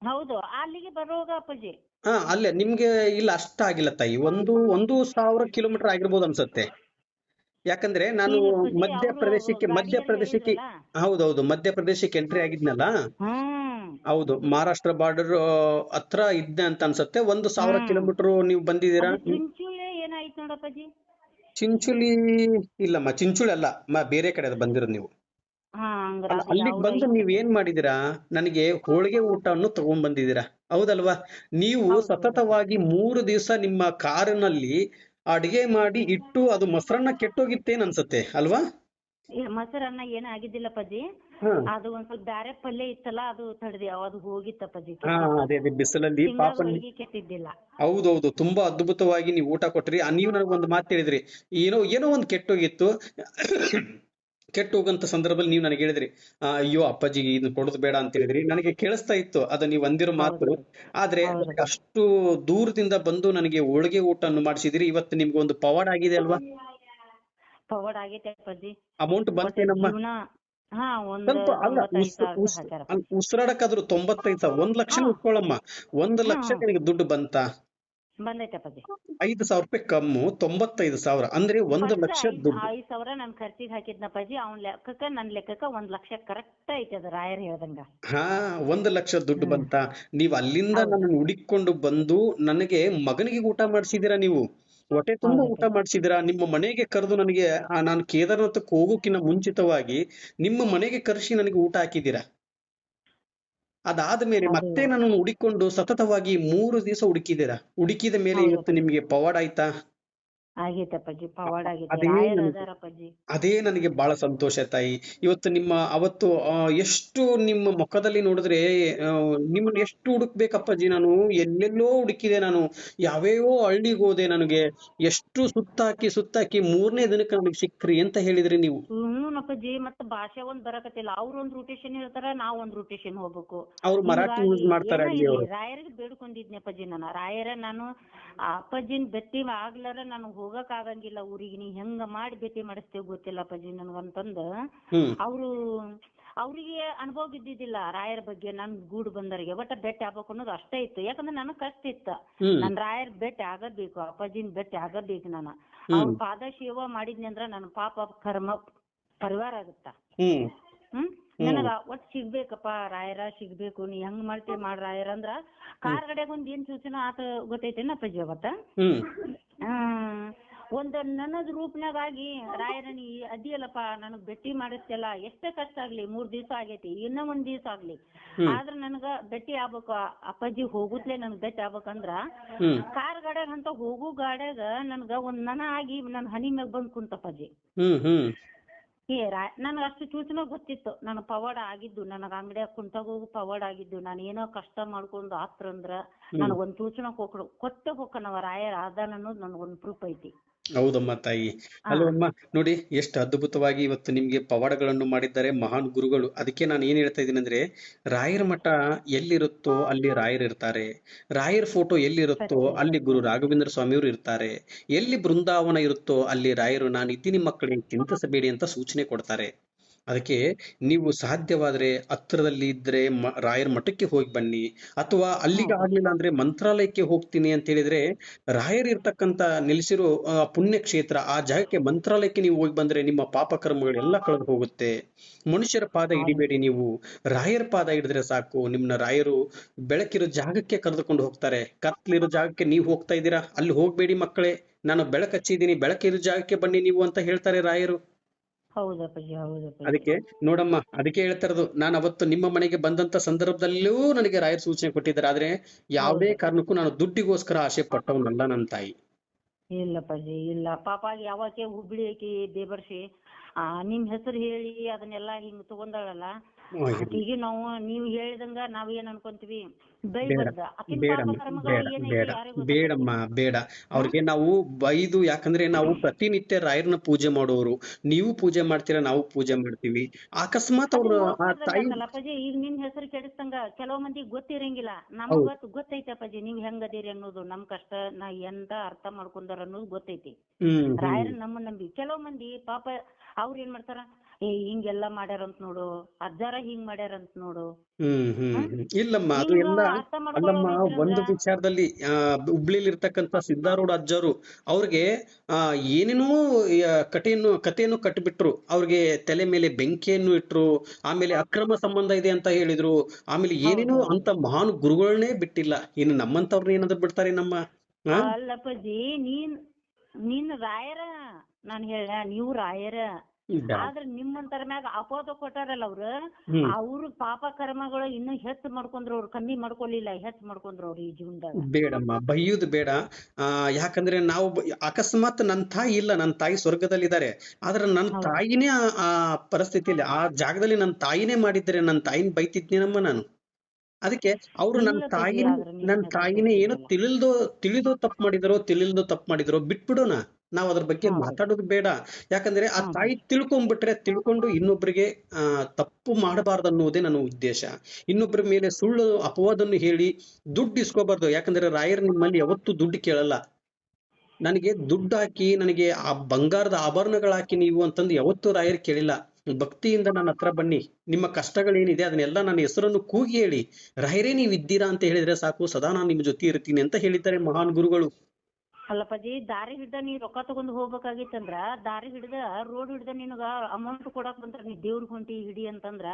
ಹೌದು ಅಲ್ಲಿಗೆ ಬರುವಾಗ ಅಪ್ಪಾಜಿ. ಹಾ ಅಲ್ಲೇ. ನಿಮ್ಗೆ ಇಲ್ಲ ಅಷ್ಟ ಆಗಿಲ್ಲ ತಾಯಿ. ಒಂದು ಒಂದು ಸಾವಿರ ಕಿಲೋಮೀಟರ್ ಆಗಿರ್ಬೋದು ಅನ್ಸುತ್ತೆ. ಯಾಕಂದ್ರೆ ನಾನು ಮಧ್ಯಪ್ರದೇಶಕ್ಕೆ ಮಧ್ಯಪ್ರದೇಶಕ್ಕೆ ಹೌದೌದು ಮಧ್ಯಪ್ರದೇಶಕ್ಕೆ ಎಂಟ್ರಿ ಆಗಿದ್ನಲ್ಲ? ಹೌದು. ಮಹಾರಾಷ್ಟ್ರ ಬಾರ್ಡರ್ ಹತ್ರ ಇದ್ದೆ ಅಂತ ಅನ್ಸುತ್ತೆ. ಒಂದು ಸಾವಿರ ಕಿಲೋಮೀಟರ್ ನೀವು ಬಂದಿದ್ದೀರಾ? ಚಿಂಚುಳಿ ಚಿಂಚುಳೆ ಏನಾಯ್ತು ನೋಡಪ್ಪಾಜಿ? ಚಿಂಚುಲಿ ಇಲ್ಲಮ್ಮ ಚಿಂಚುಳಿ ಅಲ್ಲ. ಮ ಬೇರೆ ಕಡೆ ಅದು ಬಂದಿರೋದು ನೀವು. ಹಾ ಹಂಗ್ರ ಅಲ್ಲ, ಅಲ್ಲಿಗೆ ಬಂದು ನೀವ್ ಏನ್ ಮಾಡಿದೀರಾ ನನಗೆ ಹೋಳಿಗೆ ಊಟವನ್ನು ತಗೊಂಡ್ ಬಂದಿದ್ದೀರಾ ಹೌದಲ್ವಾ? ನೀವು ಸತತವಾಗಿ ಮೂರು ದಿವಸ ನಿಮ್ಮ ಕಾರಿನಲ್ಲಿ ಅಡಿಗೆ ಮಾಡಿ ಇಟ್ಟು ಅದು ಮೊಸರನ್ನ ಕೆಟ್ಟೋಗಿತ್ತೇನ್ ಅನ್ಸುತ್ತೆ ಅಲ್ವಾ? ಮೊಸರನ್ನ ಏನ್ ಆಗಿದ್ದಿಲ್ಲ ಅಪ್ಪಾಜಿ ಅದು ಒಂದ್ ಸ್ವಲ್ಪ ಬ್ಯಾರೆ ಪಲ್ಯ ಇತ್ತಲ್ಲ ಅದು ತಡ್ದಿ ಅದು ಹೋಗಿತ್ತ ಅಪ್ಪಾಜಿ ಹಾ ಅದೇ ಅದೇ ಬಿಸಿಲಲ್ಲಿ ತಿಂಗಳ ಪಾಪ ನೀ- ಹೋಳಿಗೆ ಕೆಟ್ಟಿದ್ದಿಲ್ಲ ಹೌದೌದು ತುಂಬಾ ಅದ್ಭುತವಾಗಿ ನೀವು ಊಟ ಕೊಟ್ರಿ. ಆ, ನೀವು ನನಗೆ ಒಂದು ಮಾತು ಹೇಳಿದ್ರಿ. ಏನೋ ಏನೋ ಒಂದು ಕೆಟ್ಟೋಗಿತ್ತು. ಕೆಟ್ಟ ಹೋಗಂತ ಸಂದರ್ಭದಲ್ಲಿ ನೀವು ನನಗೆ ಹೇಳಿದ್ರಿ. ಆ, ಅಯ್ಯೋ ಅಪ್ಪಾಜಿ ಇದನ್ನ ಕೊಡೋದು ಬೇಡ ಅಂತ ಹೇಳಿದ್ರಿ. ನನಗೆ ಕೇಳಿಸ್ತಾ ಇತ್ತು ಅದು ನೀವು ಅಂದಿರೋ ಮಾತು. ಆದ್ರೆ ಹೌದು. ನನಗೆ ಅಷ್ಟು ದೂರದಿಂದ ಬಂದು ನನಗೆ ಹೋಳಿಗೆ ಊಟವನ್ನು ಮಾಡಿಸಿದಿರಿ. ಇವತ್ತು ನಿಮ್ಗೆ ಒಂದು ಪವಾಡ ಆಗಿದೆ ಅಲ್ವಾ? ಪವಾಡ ಆಗೈತೆ ಅಪ್ಪಾಜಿ. ಅಮೌಂಟ್ ಬಂತೇನಮ್ಮ? ಹಾ ಒಂದ್ ಸ್ವಲ್ಪ ಅಲ್ಲ ತೊಂಬತ್ತೈದು ಸಾವಿರ ಉಸ್ ಉಸಿರಾಡಕ್ಕಾದ್ರೂ ತೊಂಬತ್ತೈದು ಸಾವಿರ ಒಂದ್ ಲಕ್ಷ ಉಟ್ಕೊಳ್ಳಮ್ಮ ಒಂದ್ ಲಕ್ಷ. ನಿನಗೆ ದುಡ್ಡು ಬಂತ? ಬಂದೈತೆ ಅಪ್ಪಾಜಿ. ಐದು ಸಾವಿರ ರೂಪಾಯಿ ಕಮ್ಮು ತೊಂಬತ್ತೈದು ಸಾವಿರ. ಅಂದ್ರೆ ಒಂದು ಲಕ್ಷ ದುಡ್ಡು. ಐದು ಸಾವಿರ ನನ್ ಖರ್ಚಿಗೆ ಹಾಕಿದ್ನಪ್ಪಾಜಿ ಅವ್ನ ಲೆಕ್ಕಕ್ಕ ನನ್ ಲೆಕ್ಕಕ್ಕ ಒಂದ್ ಲಕ್ಷ ಕರೆಕ್ಟ್ ಐತೆ ಅದು ರಾಯರ್ ಹೇಳ್ದಂಗ. ಹಾ ಒಂದ್ ಲಕ್ಷ ದುಡ್ಡು. ಬಂತ? ನೀವ್ ಅಲ್ಲಿಂದ ನನ್ನ ಹುಡುಕೊಂಡು ಬಂದು ನನಗೆ ಮಗನಿಗೆ ಊಟ ಮಾಡಿಸಿದೀರಾ ನೀವು? ಹೊಟ್ಟೆ ತುಂಬಾ ಊಟ ಮಾಡಿಸಿದಿರಾ ನಿಮ್ಮ ಮನೆಗೆ ಕರೆದು ನನಗೆ ಆ, ನಾನು ಕೇದಾರನಾಥಕ್ಕೆ ಹೋಗೋಕಿನ್ನ ಮುಂಚಿತವಾಗಿ ನಿಮ್ಮ ಮನೆಗೆ ಕರೆಸಿ ನನಗೆ ಊಟ ಹಾಕಿದ್ದೀರಾ? ಅದಾದ ಮೇಲೆ ಮತ್ತೆ ನನ್ನನ್ನು ಹುಡುಕೊಂಡು ಸತತವಾಗಿ ಮೂರು ದಿವಸ ಹುಡುಕಿದ್ದೀರಾ? ಹುಡುಕಿದ ಮೇಲೆ ಇವತ್ತು ನಿಮಗೆ ಪವಾಡ ಆಯ್ತಾ? ಆಗೈತೆ ಅಪ್ಪಾಜಿ ಪವಾಡ ಆಗೈತೆ ಅದೇ ನನ್ಗೆ- ಅದಾರ ಅಪ್ಪಾಜಿ ಅದೇ ನನಗೆ ಬಹಳ ಸಂತೋಷ ತಾಯಿ. ಇವತ್ತು ನಿಮ್ಮ ಅವತ್ತು ಆ, ಎಷ್ಟು ನಿಮ್ಮ ಮುಖದಲ್ಲಿ ನೋಡಿದ್ರೆ ಆ, ನಿಮ್ಮನ್ನ ಎಷ್ಟು ಹುಡುಕ್ಬೇಕಪ್ಪಾಜಿ ನಾನು ಎಲ್ಲೆಲ್ಲೋ ಹುಡುಕಿದೆ ನಾನು ಯಾವ್ಯಾವೋ ಹಳ್ಳಿಗೆ ಹೋದೆ ನನಗೆ ಎಷ್ಟು ಸುತ್ತಾಕಿ ಸುತ್ತಾಕಿ ಮೂರನೇ ದಿನಕ್ಕೆ ನನಗೆ ಸಿಕ್ಕ್ರಿ ಅಂತ ಹೇಳಿದ್ರಿ ನೀವು. ಹ್ಮ್ ಅಪ್ಪಾಜಿ ಮತ್ತ ಭಾಷೆ ಒಂದ್ ಬರಕತ್ತಿಲ್ಲ ಅವ್ರ ಒಂದ್ ರೊಟೇಷನ್ ಹೇಳ್ತಾರ ನಾವ್ ಒಂದ್ ರೊಟೇಷನ್ ಹೋಗ್ಬೇಕು. ಅವ್ರು ಮರಾಠಿ ಯೂಸ್ ಮಾಡ್ತಾರೆ ಅಲ್ಲಿ ಅವರು ರಾಯರಿಗೆ ಬೇಡ್ಕೊಂಡಿದ್ನಿ ಅಪ್ಪಾಜಿ ನಾನು ರಾಯರ ನಾನು ಆ ಅಪ್ಪಾಜಿನ್ ಆಗ್ಲಾರ ನಾನು ಹೋಗಕ್ ಆಗಂಗಿಲ್ಲ ಊರಿಗೆ. ನೀ ಹೆಂಗ ಮಾಡಿ ಭೇಟಿ ಮಾಡಿಸ್ತೇವ್ ಗೊತ್ತಿಲ್ಲ ಅಪ್ಪಾಜಿ ನನಗಂತಂದ ಅವ್ರು ಅವರು ಅವ್ರಿಗೆ ಅನುಭವ ಬಿದ್ದಿದ್ದಿಲ್ಲ ರಾಯರ ಬಗ್ಗೆ ನನ್ ಗೂಡು ಬಂದವರಿಗೆ. ಒಟ್ಟ ಭೇಟಿ ಆಗ್ಬೇಕು ಅನ್ನೋದು ಅಷ್ಟೇ ಇತ್ತು. ಯಾಕಂದ್ರೆ ನನಗ್ ಕಷ್ಟ ಇತ್ತ. ನನ್ ರಾಯರ್ ಭೇಟಿ ಆಗಬೇಕು ಅಪ್ಪಾಜಿನ್ ಭೇಟಿ ಆಗಬೇಕು ನಾನು. ಅವ್ರ ಪಾದ ಸೇವಾ ಮಾಡಿದ್ನಿ ಅಂದ್ರ ನನ್ ಪಾಪ ಕರ್ಮ ಪರಿವಾರ ಆಗುತ್ತ. ಹ್ಮ್. ನನಗ ಒಟ್ ಸಿಗ್ಬೇಕಪ್ಪ ರಾಯರ ಸಿಗ್ಬೇಕು ನೀ ಹೆಂಗ್ ಮಾಡ್ತಿ ಮಾಡ್ ರಾಯರ ಅಂದ್ರ ಕಾರ್ ಗಡ್ಯಾಗ ಒಂದ್ ಏನ್ ಸೂಚನೆ ಆತ ಗೊತ್ತೈತೇನ ಅಪ್ಪಾಜಿ ಅವತ್ತ ಒಂದ್ ನನ್ನದ್ ರೂಪನಾಗಿ ಆಗಿ ರಾಯರ ನೀ ಅದಿಯಲ್ಲಪ್ಪ ನನಗ್ ಭೇಟಿ ಮಾಡಿಸ್ತಿಲ್ಲ ಎಷ್ಟೇ ಕಷ್ಟ ಆಗ್ಲಿ ಮೂರ್ ದಿವ್ಸ ಆಗೇತಿ ಇನ್ನ ಒಂದ್ ದಿವ್ಸ ಆಗ್ಲಿ. ಆದ್ರ ನನಗ ಭೇಟಿ ಆಗ್ಬೇಕು ಅಪ್ಪಾಜಿ ಹೋಗುತ್ಲೆ ನನಗ್ ಭೇಟಿ ಆಗ್ಬೇಕಂದ್ರ ಕಾರ್ ಗಾಡ್ಯಾಗ ಅಂತ ಹೋಗು ಗಾಡ್ಯಾಗ ನನ್ಗ ಒಂದ್ ನನ ಆಗಿ ನನ್ ಹನಿ ಮ್ಯಾಗ ಬಂದ್ ಕುಂತಪ್ಪಾಜಿ. ಏ ರಾ ನನಗ ಅಷ್ಟು ಚೂಚನ ಗೊತ್ತಿತ್ತು. ನನಗ್ ಪವಾಡ ಆಗಿದ್ದು ನನಗ ಅಂಗಡಿಯಾಗ ಕುಂತಾಗ ಹೋಗಿ ಪವಾಡ ಆಗಿದ್ದು ನಾನು ಏನೋ ಕಷ್ಟ ಮಾಡ್ಕೊಂಡು ಆತ್ರಂದ್ರ ನನಗ್ ಒಂದ್ ಸೂಚನೆ ಕೊಟ್ಟು ಕೊಟ್ಟೆ ಹೋಗ್ಕನವ ರಾಯರ್ ಅದಾನ ಅನ್ನೋದು ನನಗೊಂದು ಪ್ರೂಫ್ ಐತಿ. ಹೌದಮ್ಮ ತಾಯಿ. ಅಲ್ವಮ್ಮ ನೋಡಿ ಎಷ್ಟು ಅದ್ಭುತವಾಗಿ ಇವತ್ತು ನಿಮ್ಗೆ ಪವಾಡಗಳನ್ನು ಮಾಡಿದ್ದಾರೆ ಮಹಾನ್ ಗುರುಗಳು. ಅದಕ್ಕೆ ನಾನು ಏನ್ ಹೇಳ್ತಾ ಇದ್ದೀನಿ ಅಂದ್ರೆ ರಾಯರ ಮಠ ಎಲ್ಲಿರುತ್ತೋ ಅಲ್ಲಿ ರಾಯರ್ ಇರ್ತಾರೆ. ರಾಯರ್ ಫೋಟೋ ಎಲ್ಲಿರುತ್ತೋ ಅಲ್ಲಿ ಗುರು ರಾಘವೇಂದ್ರ ಸ್ವಾಮಿಯವರು ಇರ್ತಾರೆ. ಎಲ್ಲಿ ಬೃಂದಾವನ ಇರುತ್ತೋ ಅಲ್ಲಿ ರಾಯರು ನಾನು ಇದ್ದೀನಿ ಮಕ್ಕಳಿಗೆ ಚಿಂತಿಸಬೇಡಿ ಅಂತ ಸೂಚನೆ ಕೊಡ್ತಾರೆ. ಅದಕ್ಕೆ ನೀವು ಸಾಧ್ಯವಾದರೆ ಹತ್ತಿರದಲ್ಲಿ ಇದ್ರೆ ಮ- ರಾಯರ ಮಠಕ್ಕೆ ಹೋಗಿ ಬನ್ನಿ ಅಥವಾ ಅಲ್ಲಿಗೆ ಆಗ್ಲಿಲ್ಲ ಅಂದ್ರೆ ಮಂತ್ರಾಲಯಕ್ಕೆ ಹೋಗ್ತೀನಿ ಅಂತ ಹೇಳಿದ್ರೆ ರಾಯರ್ ಇರ್ತಕ್ಕಂತ ನೆಲೆಸಿರೋ ಪುಣ್ಯ ಕ್ಷೇತ್ರ ಆ ಜಾಗಕ್ಕೆ ಮಂತ್ರಾಲಯಕ್ಕೆ ನೀವು ಹೋಗಿ ಬಂದ್ರೆ ನಿಮ್ಮ ಪಾಪ ಕರ್ಮಗಳೆಲ್ಲ ಕಳೆದು ಹೋಗುತ್ತೆ. ಮನುಷ್ಯರ ಪಾದ ಹಿಡಿಬೇಡಿ ನೀವು. ರಾಯರ ಪಾದ ಹಿಡಿದ್ರೆ ಸಾಕು. ನಿಮ್ಮನ್ನ ರಾಯರು ಬೆಳಕಿರೋ ಜಾಗಕ್ಕೆ ಕರೆದುಕೊಂಡು ಹೋಗ್ತಾರೆ. ಕತ್ಲಿರೋ ಜಾಗಕ್ಕೆ ನೀವು ಹೋಗ್ತಾ ಇದ್ದೀರಾ? ಅಲ್ಲಿ ಹೋಗ್ಬೇಡಿ ಮಕ್ಕಳೇ. ನಾನು ಬೆಳಕ ಹಚ್ಚಿದ್ದೀನಿ. ಬೆಳಕಿರೋ ಜಾಗಕ್ಕೆ ಬನ್ನಿ ನೀವು ಅಂತ ಹೇಳ್ತಾರೆ ರಾಯರು. ಹೌದಪ್ಪಾಜಿ ಹೌದಪ್ಪಾಜಿ ಅದಕ್ಕೆ ನೋಡಮ್ಮ ಅದಕ್ಕೆ ಹೇಳ್ತಾ ಇರೋದು ನಾನು ಅವತ್ತು ನಿಮ್ಮ ಮನೆಗೆ ಬಂದಂತ ಸಂದರ್ಭದಲ್ಲೂ ನನಗೆ ರಾಯರ್ ಸೂಚನೆ ಕೊಟ್ಟಿದ್ದಾರೆ. ಆದ್ರೆ ಯಾವುದೇ ಕಾರಣಕ್ಕೂ ನಾನು ದುಡ್ಡಿಗೋಸ್ಕರ ಆಸೆ ಪಟ್ಟವನಲ್ಲ ನನ್ನ ತಾಯಿ. ಇಲ್ಲಪ್ಪಾಜಿ ಇಲ್ಲ. ಪಾಪ ಯಾವಾಕೆ ಹುಬ್ಳಿ ಆಕಿ ಬೇಬರ್ಸಿ ಆ ನಿಮ್ ಹೆಸರು ಹೇಳಿ ಅದನ್ನೆಲ್ಲ ಹಿಂಗ್ ತಗೊಂಡಾಳಲ್ಲ ಆಕಿಗೆ ನಾವು ನೀವು ಹೇಳಿದಂಗ ನಾವ್ ಏನ್ ಅನ್ಕೊಂತೀವಿ? ಬೈಬಾರ್ದ ಆಕಿನ್ ಬೇಡ ಪಾಪ ಬೇಡ ಕರ್ಮಗಳು ಏನೈತಿ ಬೇಡ ಯಾರಿಗೂ ಬೇಡಮ್ಮ ಬೇಡ. ಅವ್ರಿಗೆ ನಾವು ಬೈದು ಯಾಕಂದ್ರೆ ನಾವು ಪ್ರತಿನಿತ್ಯ ರಾಯರನ್ನ ಪೂಜೆ ಮಾಡೋರು. ನೀವು ಪೂಜೆ ಮಾಡ್ತೀರಾ ನಾವು ಪೂಜೆ ಮಾಡ್ತೀವಿ. ಅಕಸ್ಮಾತ್ ಅವ್ರು ಆ ತಾಯಿ ಅಪ್ಪಾಜಿ. ಈಗ ನಿನ್ ಹೆಸರು ಕೆಡಿಸ್ದಂಗ ಕೆಲವು ಮಂದಿ ಗೊತ್ತಿರಂಗಿಲ್ಲ. ನಮಗ್ ಗೊತ್ತ ಗೊತ್ತೈತಿ ಅಪ್ಪಾಜಿ. ನೀವ್ ಹೆಂಗ್ ಅದೀರಿ ಅನ್ನೋದು ನಮ್ ಕಷ್ಟ ನಾ ಎಂತ ಅರ್ಥ ಮಾಡ್ಕೊಂಡಾರ ಅನ್ನೋದು ಗೊತ್ತೈತಿ. ರಾಯರ ನಮ್ಮ ನಂಬಿ. ಕೆಲವು ಮಂದಿ ಪಾಪ ಅವ್ರ ಏನ್ ಮಾಡ್ತಾರ? ಏ ಹಿಂಗೆಲ್ಲ ಮಾಡ್ಯಾರಂತ ನೋಡು ಅಜ್ಜಾರ ಹಿಂಗ್ ಮಾಡ್ಯಾರಂತ ನೋಡು. ಇಲ್ಲಮ್ಮ ಅದು ಎಲ್ಲ ಅಲ್ಲಮ್ಮ ಒಂದು ವಿಚಾರದಲ್ಲಿ ಹುಬ್ಳಿಲಿ ಇರ್ತಕ್ಕಂತ ಸಿದ್ಧಾರೂಢ ಅಜ್ಜರು ಅವ್ರಿಗೆ ಆ ಏನೇನೋ ಕಥೆಯನ್ನು ಕಥೆಯನ್ನು ಕಟ್ಟಿಬಿಟ್ರು ಅವ್ರಿಗೆ ತಲೆ ಮೇಲೆ ಬೆಂಕಿಯನ್ನು ಇಟ್ರು ಆಮೇಲೆ ಅಕ್ರಮ ಸಂಬಂಧ ಇದೆ ಅಂತ ಹೇಳಿದ್ರು. ಆಮೇಲೆ ಏನೇನೋ ಅಂತ ಮಹಾನ್ ಗುರುಗಳನ್ನೇ ಬಿಟ್ಟಿಲ್ಲ. ಇನ್ನು ನಮ್ಮಂತವ್ರನ್ನ ಏನಾದ್ರು ಬಿಡ್ತಾರೆ ನಮ್ಮ ಅಲ್ಲಪ್ಪಜಿ ನೀನ್ ನೀನ್ ರಾಯರ ನಾನ್ ಹೇಳ ನೀವು ರಾಯರ. ಆದ್ರೆ ನಿಮ್ಮಂತರ ಮ್ಯಾಗ ಅಪೋದ ಕೊಟ್ಟಾರಲ್ಲ ಅವ್ರ. ಅವ್ರ ಪಾಪ ಕರ್ಮಗಳು ಇನ್ನು ಹೆಚ್ಚ ಮಾಡ್ಕೊಂಡ್ರು ಅವ್ರು ಕಮ್ಮಿ ಮಾಡ್ಕೊಲಿಲ್ಲ ಹೆಚ್ಚ ಮಾಡ್ಕೊಂಡ್ರು ಅವ್ರು ಈ ಜೀವನದಾಗ. ಬೇಡಮ್ಮ ಬೈಯುದ್ ಬೇಡ. ಆ ಯಾಕಂದ್ರೆ ನಾವು ಅಕಸ್ಮಾತ್ ನನ್ ತಾಯಿ ಇಲ್ಲ ನನ್ನ ತಾಯಿ ಸ್ವರ್ಗದಲ್ಲಿದ್ದಾರೆ. ಆದ್ರೆ ನನ್ನ ತಾಯಿನೇ ಆ- ಪರಿಸ್ಥಿತಿಯಲ್ಲಿ ಆ ಜಾಗದಲ್ಲಿ ನನ್ನ ತಾಯಿನೇ ಮಾಡಿದ್ರೆ ನನ್ನ ತಾಯಿನ ಬೈತಿದ್ನೇನಮ್ಮ ನಾನು? ಅದಕ್ಕೆ ಅವ್ರು ನನ್ನ ತಾಯಿ ನನ್ನ ತಾಯಿನೇ ಏನೋ. ತಿಳಿಲ್ದೋ ತಿಳಿದೋ ತಪ್ಪು ಮಾಡಿದರೋ ತಿಳಿಲ್ದೋ ತಪ್ಪು ಮಾಡಿದರೋ ಬಿಟ್ಬಿಡೋಣ. ನಾವು ಅದ್ರ ಬಗ್ಗೆ. ಮಾತಾಡೋದು ಬೇಡ. ಯಾಕಂದ್ರೆ ಆ. ತಾಯಿ ತಿಳ್ಕೊಂಡ್ಬಿಟ್ರೆ ತಿಳ್ಕೊಂಡು ಇನ್ನೊಬ್ಬರಿಗೆ ಆ ತಪ್ಪು ಮಾಡಬಾರ್ದು ಅನ್ನೋದೇ ನನ್ನ ಉದ್ದೇಶ. ಇನ್ನೊಬ್ಬರ ಮೇಲೆ ಸುಳ್ಳು ಅಪವಾದನ್ನು ಹೇಳಿ ದುಡ್ಡು ಇಸ್ಕೋಬಾರ್ದು. ಯಾಕಂದ್ರೆ ರಾಯರ್ ನಿಮ್ಮಲ್ಲಿ ಯಾವತ್ತೂ ದುಡ್ಡು ಕೇಳಲ್ಲ. ನನಗೆ ದುಡ್ಡು ಹಾಕಿ ನನಗೆ ಆ ಬಂಗಾರದ ಆಭರಣಗಳಾಕಿ ನೀವು ಅಂತಂದು ಯಾವತ್ತೂ ರಾಯರ್ ಕೇಳಿಲ್ಲ. ಭಕ್ತಿಯಿಂದ ನನ್ನ ಹತ್ರ ಬನ್ನಿ. ನಿಮ್ಮ ಕಷ್ಟಗಳೇನಿದೆ ಅದನ್ನೆಲ್ಲ ನನ್ನ ಹೆಸರನ್ನು ಕೂಗಿ ಹೇಳಿ. ರಾಯರೇ ನೀವು ಇದ್ದೀರಾ ಅಂತ ಹೇಳಿದ್ರೆ ಸಾಕು. ಸದಾ ನಾನು ನಿಮ್ಮ ಜೊತೆ ಇರ್ತೀನಿ ಅಂತ ಹೇಳಿದ್ದಾರೆ ಮಹಾನ್ ಗುರುಗಳು. ಅಲ್ಲಪ್ಪಾಜಿ ದಾರಿ ಹಿಡ್ದ ನೀ ರೊಕ್ಕ ತಗೊಂಡ್ ಹೋಗ್ಬೇಕಾಗಿತ್ತಂದ್ರ ದಾರಿ ಹಿಡ್ದ ರೋಡ್ ಹಿಡ್ದ ನಿನಗ ಅಮೌಂಟ್ ಕೊಡಾಕ್ ಬಂದ್ರ ನೀ ದೇವ್ರಿಗೆ ಹೊಂಟಿ ಹಿಡಿ ಅಂತಂದ್ರ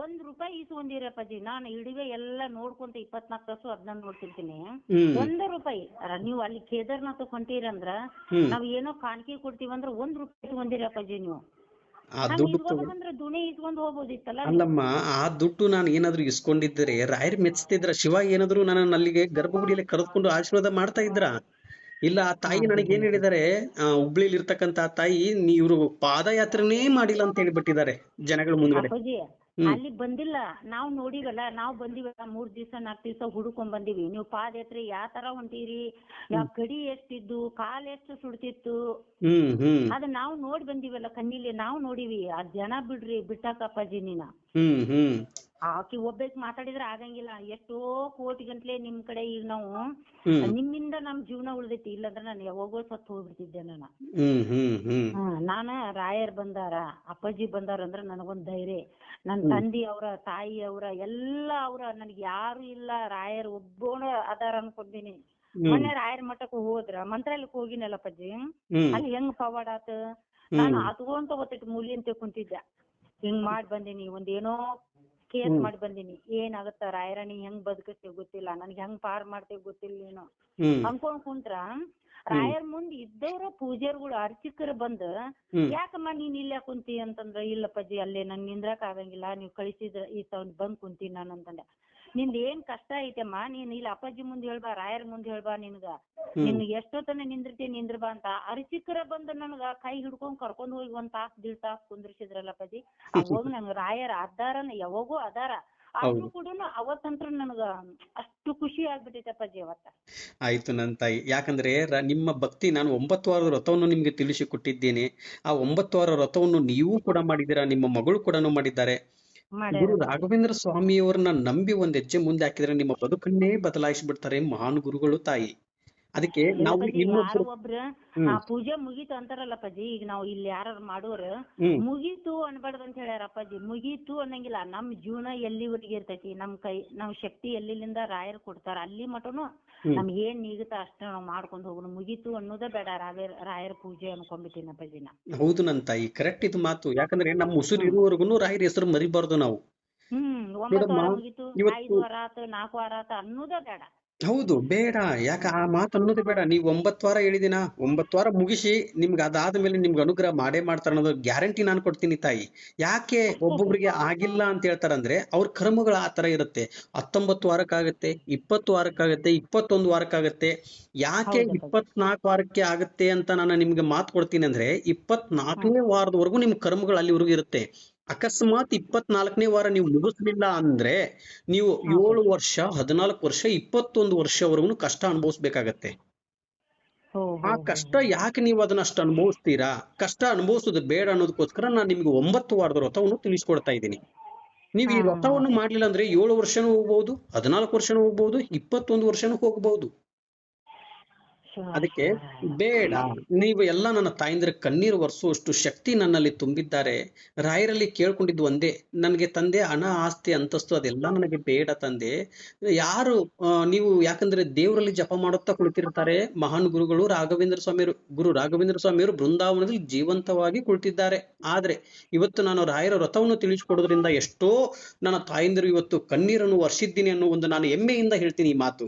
ಒಂದ್ ರೂಪಾಯಿ ಇಸ್ಕೊಂಡಿರಪ್ಪಾಜಿ ನಾನು ಹಿಡಿವೆ ಎಲ್ಲಾ ನೋಡ್ಕೊಂತ ಇಪ್ಪತ್ನಾಲ್ಕು ತಾಸು ಅದನ್ನ ನೋಡ್ತಿರ್ತೀನಿ. ಒಂದ್ ರೂಪಾಯಿ. ನೀವು ಅಲ್ಲಿ ಕೇದಾರ್ನಾಥ್ ಹೊಂಟಿರಂದ್ರ ಅಂದ್ರ ನಾವ್ ಏನೋ ಕಾಣಿಕೆ ಕೊಡ್ತೀವಂದ್ರ ಒಂದ್ ರೂಪಾಯಿ ಇಸ್ಕೊಂಡಿರಿ ಅಪ್ಪಾಜಿ ನೀವು? ಅಲ್ಲಮ್ಮ ಆ ದುಡ್ಡು ನಾನು ಏನಾದ್ರು ಇಸ್ಕೊಂಡಿದ್ರೆ ರಾಯರ್ ಮೆಚ್ತಿದ್ರ ಶಿವ ಏನಾದ್ರು ನನ್ನ ಅಲ್ಲಿಗೆ ಗರ್ಭಗುಡಿಯಲ್ಲಿ ಕರೆದುಕೊಂಡು ಆಶೀರ್ವಾದ ಮಾಡ್ತಾ ಇದ್ರ. ಇಲ್ಲ ಆ ತಾಯಿ ನನಗೆ ಏನ್ ಹೇಳಿದ್ದಾರೆ ಹುಬ್ಳಿಲಿ ಇರ್ತಕ್ಕಂತ ಆ ತಾಯಿ ನೀವ್ರು ಪಾದಯಾತ್ರೆನೇ ಮಾಡಿಲ್ಲ ಅಂತ ಹೇಳಿಬಿಟ್ಟಿದ್ದಾರೆ ಜನಗಳ ಮುಂದ್ಗಡೆ. ಅಪ್ಪಾಜಿ. ಅಲ್ಲಿ ಬಂದಿಲ್ಲ. ನಾವ್ ನೋಡಿವಲ್ಲ ನಾವ್ ಬಂದಿವಲ್ಲ ಮೂರ್ ದಿವ್ಸ ನಾಲ್ಕ್ ದಿವಸ ಹುಡುಕೊಂಡ್ ಬಂದಿವಿ. ನೀವು ಪಾದಯಾತ್ರೆ ಯಾವ ತರ ಹೊಂಟೀರಿ? ನಾವ್ ಕಡಿ ಎಷ್ಟಿದ್ದು? ಕಾಲ್ ಎಷ್ಟು ಸುಡ್ತಿತ್ತು? ಅದ ನಾವ್ ನೋಡಿ ಬಂದಿವಲ್ಲ ಕಣ್ಣಿಲಿ ನಾವ್ ನೋಡಿವಿ. ಆ ಜನ ಬಿಡ್ರಿ ಬಿಟ್ಟಾಕ ಅಪ್ಪಾಜಿ ನೀನ. ಹ್ಮ್. ಆಕಿ ಒಬ್ಬಾಕಿ ಮಾತಾಡಿದ್ರ ಆಗಂಗಿಲ್ಲ. ಎಷ್ಟೋ ಕೋಟಿ ಗಂಟ್ಲೆ ನಿಮ್ ಕಡೆ ಈಗ ನಾವು ನಿಮ್ಮಿಂದ ನಮ್ ಜೀವನ ಉಳ್ದೈತಿ. ಇಲ್ಲಂದ್ರ ನಾನು ಯಾವಾಗೋ ಸತ್ತು ಹೋಗ್ಬಿಡ್ತಿದ್ದೆ ನಾನು. ನಾನ ರಾಯರ್ ಬಂದಾರ ಅಪ್ಪಾಜಿ ಬಂದಾರ ಅಂದ್ರ ನನಗೊಂದ್ ಧೈರ್ಯ. ನನ್ ತಂದಿ ಅವ್ರ ತಾಯಿ ಅವ್ರ ಎಲ್ಲಾ ಅವ್ರ ನನ್ಗೆ ಯಾರು ಇಲ್ಲ. ರಾಯರ್ ಒಬ್ಬೋಣ ಅದಾರ ಅನ್ಕೊಂಡಿನಿ ಮೊನ್ನೆ ರಾಯರ್ ಮಠಕ್ ಹೋದ್ರ ಮಂತ್ರಾಲಯಕ್ ಹೋಗಿನಲ್ಲ ಅಪ್ಪಾಜಿ? ಅಲ್ಲಿ ಹೆಂಗ್ ಪವಾಡ ಆತ? ನಾನ್ ಅತ್ಕೊಂತ ಗೊತ್ತಿಟ್ಟು ಮೂಲಿ ಅಂತ ಕುಂತಿದ್ದೆ. ಹಿಂಗ್ ಮಾಡಿ ಬಂದಿನಿ. ಒಂದ್ ಏನೋ ಕೇಸ್ ಮಾಡಿ ಬಂದಿನಿ? ಏನಾಗತ್ತ ರಾಯರಾಣಿ? ಹೆಂಗ್ ಬದುಕಿಸ್ತೇವ್ ಗೊತ್ತಿಲ್ಲ. ನನ್ಗೆ ಹೆಂಗ್ ಪಾರ್ ಮಾಡ್ತೇವ್ ಗೊತ್ತಿಲ್ಲ ನೀನು. ಅನ್ಕೊಂಡ್ ಕುಂತ್ರ ರಾಯರ್ ಮುಂದ್ ಇದ್ದವ್ರ ಪೂಜಾರಿಗಳು ಅರ್ಚಕರು ಬಂದ್ ಯಾಕಮ್ಮ ನೀನ್ ಇಲ್ಲೇ ಕುಂತಿ ಅಂತಂದ್ರ ಇಲ್ಲಪ್ಪಾಜಿ ಅಲ್ಲೇ ನನ್ ನಿಂದ್ರಾಕ್ ಆಗಂಗಿಲ್ಲ. ನೀವ್ ಕಳಿಸಿದ್ರ ಈ ಸೌಂಡ್ ಬಂದ್ ಕುಂತೀನಿ ನಾನು ಅಂತಂದೆ ನಿಂದ್ ಏನ್ ಕಷ್ಟ ಐತಮ್ಮ? ನೀನ್ ಇಲ್ಲಿ ಅಪ್ಪಾಜಿ ಮುಂದ್ ಹೇಳ್ಬಾ ರಾಯರ್ ಮುಂದ್ ಹೇಳ್ಬಾ ನಿನ್ಗ. ನಿನ್ ಎಷ್ಟೊತ್ತನ ನಿಂದಿರ್ತಿ ನಿಂದ್ರ ಬಾ ಅಂತ. ಅರಿಚಿಕರ ಬಂದ್ ನನಗ ಕೈ ಹಿಡ್ಕೊಂಡ್ ಕರ್ಕೊಂಡ್ ಹೋಗಿ ಒಂದ್ ತಾಸ್ ದಿಡ್ ತಾಸ್ ಕುಂದ್ರಿಸಿದ್ರಲ್ಲ ಅಪ್ಪಾಜಿ. ಅವಾಗ ನಂಗ ರಾಯರ್ ಅದಾರನ ಯಾವಾಗೂ ಅದಾರ. ಆದ್ರೂ ಕೂಡ ಅವತ್ತಂತ್ರ ನನಗ ಅಷ್ಟು ಖುಷಿ ಆಗ್ಬಿಟ್ಟೈತೆ ಅಪ್ಪಾಜಿ ಅವತ್ತ. ಆಯ್ತು ನನ್ ತಾಯಿ. ಯಾಕಂದ್ರೆ ರ- ನಿಮ್ಮ ಭಕ್ತಿ ನಾನು ಒಂಬತ್ತು ವಾರದ ವ್ರತವನ್ನು ನಿಮ್ಗೆ ತಿಳಿಸಿಕೊಟ್ಟಿದ್ದೇನೆ. ಆ ಒಂಬತ್ತು ವಾರ ವ್ರತವನ್ನು ನೀವು ಕೂಡ ಮಾಡಿದ್ದೀರಾ ನಿಮ್ಮ ಮಗಳು ಕೂಡ ಮಾಡಿದ್ದಾರೆ. ಗುರು ರಾಘವೇಂದ್ರ ಸ್ವಾಮಿಯವರನ್ನ ನಂಬಿ ಒಂದ್ ಹೆಜ್ಜೆ ಮುಂದೆ ಹಾಕಿದ್ರೆ ನಿಮ್ಮ ಬದುಕನ್ನೇ ಬದಲಾಯಿಸಿಬಿಡ್ತಾರೆ ಮಹಾನ್ ಗುರುಗಳು ತಾಯಿ. ಅದಕ್ಕೆ ನಾವು ಇನ್ನೊಬ್ರು ಆ ಪೂಜೆ ಮುಗೀತು ಅಂತಾರಲ್ಲ ಅಪ್ಪಾಜಿ ಈಗ ನಾವು ಇಲ್ಲಿ ಯಾರು ಮಾಡೋರು ಮುಗೀತು ಅನ್ಬಾರ್ದು ಅಂತ ಹೇಳ್ಯಾರ ಅಪ್ಪಾಜಿ ಮುಗೀತು ಅನ್ನಂಗಿಲ್ಲ. ನಮ್ ಜೀವನ ಎಲ್ಲಿವರೆಗೆ ಇರ್ತೈತಿ? ನಮ್ ಕೈ ನಮ್ ಶಕ್ತಿ ಎಲ್ಲಿಂದ ರಾಯರ್ ಕೊಡ್ತಾರ? ಅಲ್ಲಿ ಮಟನು ನಮ್ಗೆ ಏನ್ ನೀಗುತ್ತ ಅಷ್ಟ ನಾವ್ ಮಾಡ್ಕೊಂಡ್ ಹೋಗೋಣ ಮುಗೀತು ಅನ್ನೋದೇ ಬೇಡ ರಾಯರ್ ರಾಯರ್ ಪೂಜೆ ಅನ್ಕೊಂಡ್ಬಿಟ್ಟಿನ ಅಪ್ಪಾಜಿ ನಾ. ಹೌದು ನನ್ ತಾಯಿ ಕರೆಕ್ಟ್ ಇದು ಮಾತು. ಯಾಕಂದ್ರೆ ನಮ್ ಉಸಿರು ಇರುವವರೆಗೂ ರಾಯರ್ ಹೆಸರು ಮರಿಬಾರ್ದು ನಾವು. ಹ್ಮ್ ಒಂಬತ್ತು ವಾರ ಮುಗೀತು ಐದು ವಾರ ಆತು ನಾಲ್ಕು ವಾರ ಆತು ಅನ್ನೋದೇ ಬೇಡ. ಹೌದು ಬೇಡ. ಯಾಕೆ ಆ ಮಾತು ಅನ್ನೋದು ಬೇಡ. ನೀವು ಒಂಬತ್ತು ವಾರ ಹೇಳಿದಿನ ಒಂಬತ್ತು ವಾರ ಮುಗಿಸಿ ನಿಮ್ಗೆ ಅದಾದ್ಮೇಲೆ ನಿಮ್ಗೆ ಅನುಗ್ರಹ ಮಾಡೇ ಮಾಡ್ತಾರ ಅನ್ನೋದು ಗ್ಯಾರಂಟಿ ನಾನು ಕೊಡ್ತೀನಿ ತಾಯಿ. ಯಾಕೆ ಒಬ್ಬೊಬ್ರಿಗೆ ಆಗಿಲ್ಲ ಅಂತ ಹೇಳ್ತಾರಂದ್ರೆ ಅವ್ರ ಕರ್ಮಗಳು ಆ ತರ ಇರುತ್ತೆ. ಹತ್ತೊಂಬತ್ತು ವಾರಕ್ಕಾಗತ್ತೆ ಇಪ್ಪತ್ತು ವಾರಕ್ಕಾಗತ್ತೆ ಇಪ್ಪತ್ತೊಂದು ವಾರಕ್ಕಾಗತ್ತೆ. ಯಾಕೆ. ಇಪ್ಪತ್ನಾಲ್ಕು ವಾರಕ್ಕೆ ಆಗುತ್ತೆ ಅಂತ ನಾನು ನಿಮ್ಗೆ ಮಾತು ಕೊಡ್ತೀನಿ ಅಂದ್ರೆ ಇಪ್ಪತ್ನಾಲ್ಕನೇ ವಾರದವರೆಗೂ ನಿಮ್ಮ ಕರ್ಮಗಳು ಅಲ್ಲಿವರೆಗೂ ಇರುತ್ತೆ. ಅಕಸ್ಮಾತ್ ಇಪ್ಪತ್ನಾಲ್ಕನೇ ವಾರ ನೀವು ಮುಗಿಸ್ಲಿಲ್ಲ ಅಂದ್ರೆ ನೀವು ಏಳು ವರ್ಷ ಹದಿನಾಲ್ಕು ವರ್ಷ ಇಪ್ಪತ್ತೊಂದು ವರ್ಷವರೆಗೂ ಕಷ್ಟ ಅನುಭವಿಸ್ಬೇಕಾಗತ್ತೆ. ಆ ಕಷ್ಟ ಯಾಕೆ ನೀವು ಅದನ್ನ ಅಷ್ಟು ಅನುಭವಿಸ್ತೀರಾ? ಕಷ್ಟ ಅನುಭವಿಸೋದು ಬೇಡ ಅನ್ನೋದಕ್ಕೋಸ್ಕರ ನಾನು ನಿಮ್ಗೆ ಒಂಬತ್ತು ವಾರದ ವ್ರತವನ್ನು ತಿಳಿಸ್ಕೊಡ್ತಾ ಇದ್ದೀನಿ. ನೀವು ಈ ರಥವನ್ನು ವ್ರತವನ್ನು ಮಾಡ್ಲಿಲ್ಲ ಅಂದ್ರೆ ಏಳು ವರ್ಷನೂ ಹೋಗ್ಬಹುದು ಹದಿನಾಲ್ಕು ವರ್ಷನೂ ಹೋಗ್ಬಹುದು ಇಪ್ಪತ್ತೊಂದು ವರ್ಷನೂ ಹೋಗ್ಬಹುದು ಅದಕ್ಕೆ ಬೇಡ. ನೀವು ಎಲ್ಲ ನನ್ನ ತಾಯಂದಿರ ಕಣ್ಣೀರು ಒರೆಸುವಷ್ಟು ಶಕ್ತಿ ನನ್ನಲ್ಲಿ ತುಂಬಿದ್ದಾರೆ. ರಾಯರಲ್ಲಿ ಕೇಳ್ಕೊಂಡಿದ್ದು ಒಂದೇ. ನನಗೆ ತಂದೆ ಹಣ ಆಸ್ತಿ ಅಂತಸ್ತು ಅದೆಲ್ಲ ನನಗೆ ಬೇಡ ತಂದೆ. ಯಾರು ನೀವು ಯಾಕಂದ್ರೆ ದೇವರಲ್ಲಿ ಜಪ ಮಾಡುತ್ತಾ ಕುಳಿತಿರ್ತಾರೆ. ಮಹಾನ್ ಗುರುಗಳು ರಾಘವೇಂದ್ರ ಸ್ವಾಮಿಯವರು ಗುರು ರಾಘವೇಂದ್ರ ಸ್ವಾಮಿಯವರು ಬೃಂದಾವನದಲ್ಲಿ ಜೀವಂತವಾಗಿ ಕುಳಿತಿದ್ದಾರೆ. ಆದ್ರೆ ಇವತ್ತು ನಾನು ರಾಯರ ವ್ರತವನ್ನು ತಿಳಿಸಿಕೊಡೋದ್ರಿಂದ ಎಷ್ಟೋ ನನ್ನ ತಾಯಂದಿರು ಇವತ್ತು ಕಣ್ಣೀರನ್ನು ವರ್ಷಿದ್ದೀನಿ ಅನ್ನೋ ಒಂದು ನಾನು ಹೆಮ್ಮೆಯಿಂದ ಹೇಳ್ತೀನಿ ಈ ಮಾತು.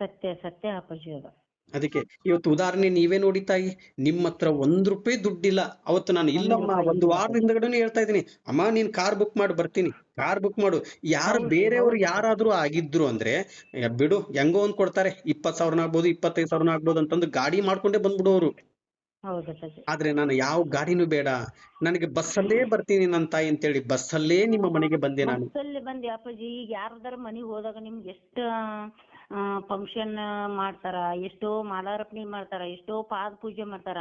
ಸತ್ಯ ಸತ್ಯ ಅಪ್ಪಾಜಿ ಅದು ಅದಕ್ಕೆ ಇವತ್ತು ಉದಾಹರಣೆ ನೀವೇ ನೋಡಿ ತಾಯಿ ನಿಮ್ಮ ಹತ್ರ ಒಂದ್ ರೂಪಾಯಿ ದುಡ್ಡಿಲ್ಲ ಅವತ್ತು ನಾನು ಇಲ್ಲಮ್ಮ ಒಂದು ವಾರದಿಂದ ಹೇಳ್ತಾ ಇದ್ದೀನಿ. ಅಮ್ಮ ನೀನ್ ಕಾರ್ ಬುಕ್ ಮಾಡಿ ಬರ್ತೀನಿ. ಕಾರ್ ಬುಕ್ ಮಾಡು. ಯಾರು ಬೇರೆಯವ್ರು ಯಾರಾದ್ರೂ ಆಗಿದ್ರು ಅಂದ್ರೆ ಬಿಡು ಹೆಂಗೋ ಒಂದ್ ಕೊಡ್ತಾರೆ. ಇಪ್ಪತ್ ಸಾವಿರನ ಆಗ್ಬೋದು ಇಪ್ಪತ್ತೈದು ಸಾವಿರನ ಆಗ್ಬೋದು ಅಂತಂದು ಗಾಡಿ ಮಾಡ್ಕೊಂಡೇ ಬಂದ್ಬಿಡೋರು. ಆದ್ರೆ ನಾನು ಯಾವ ಗಾಡಿನೂ ಬೇಡ. ನನಗೆ ಬಸ್ಸಲ್ಲೇ ಬರ್ತೀನಿ ನನ್ನ ತಾಯಿ ಅಂತೇಳಿ ಬಸ್ಸಲ್ಲೇ ನಿಮ್ಮ ಮನೆಗೆ ಬಂದೆ ನಾನು. ಬಂದೆ ಅಪ್ಪಾಜಿ. ಈಗ ಯಾರದಾರ ಮನೆಗೆ ಹೋದಾಗ ನಿಮ್ಗೆ ಎಷ್ಟ ಫಂಕ್ಷನ್ ಮಾಡ್ತಾರ ಎಷ್ಟೋ ಮಾಲಾರ್ಪಣೆ ಮಾಡ್ತಾರ ಎಷ್ಟೋ ಪಾದ ಪೂಜೆ ಮಾಡ್ತಾರ.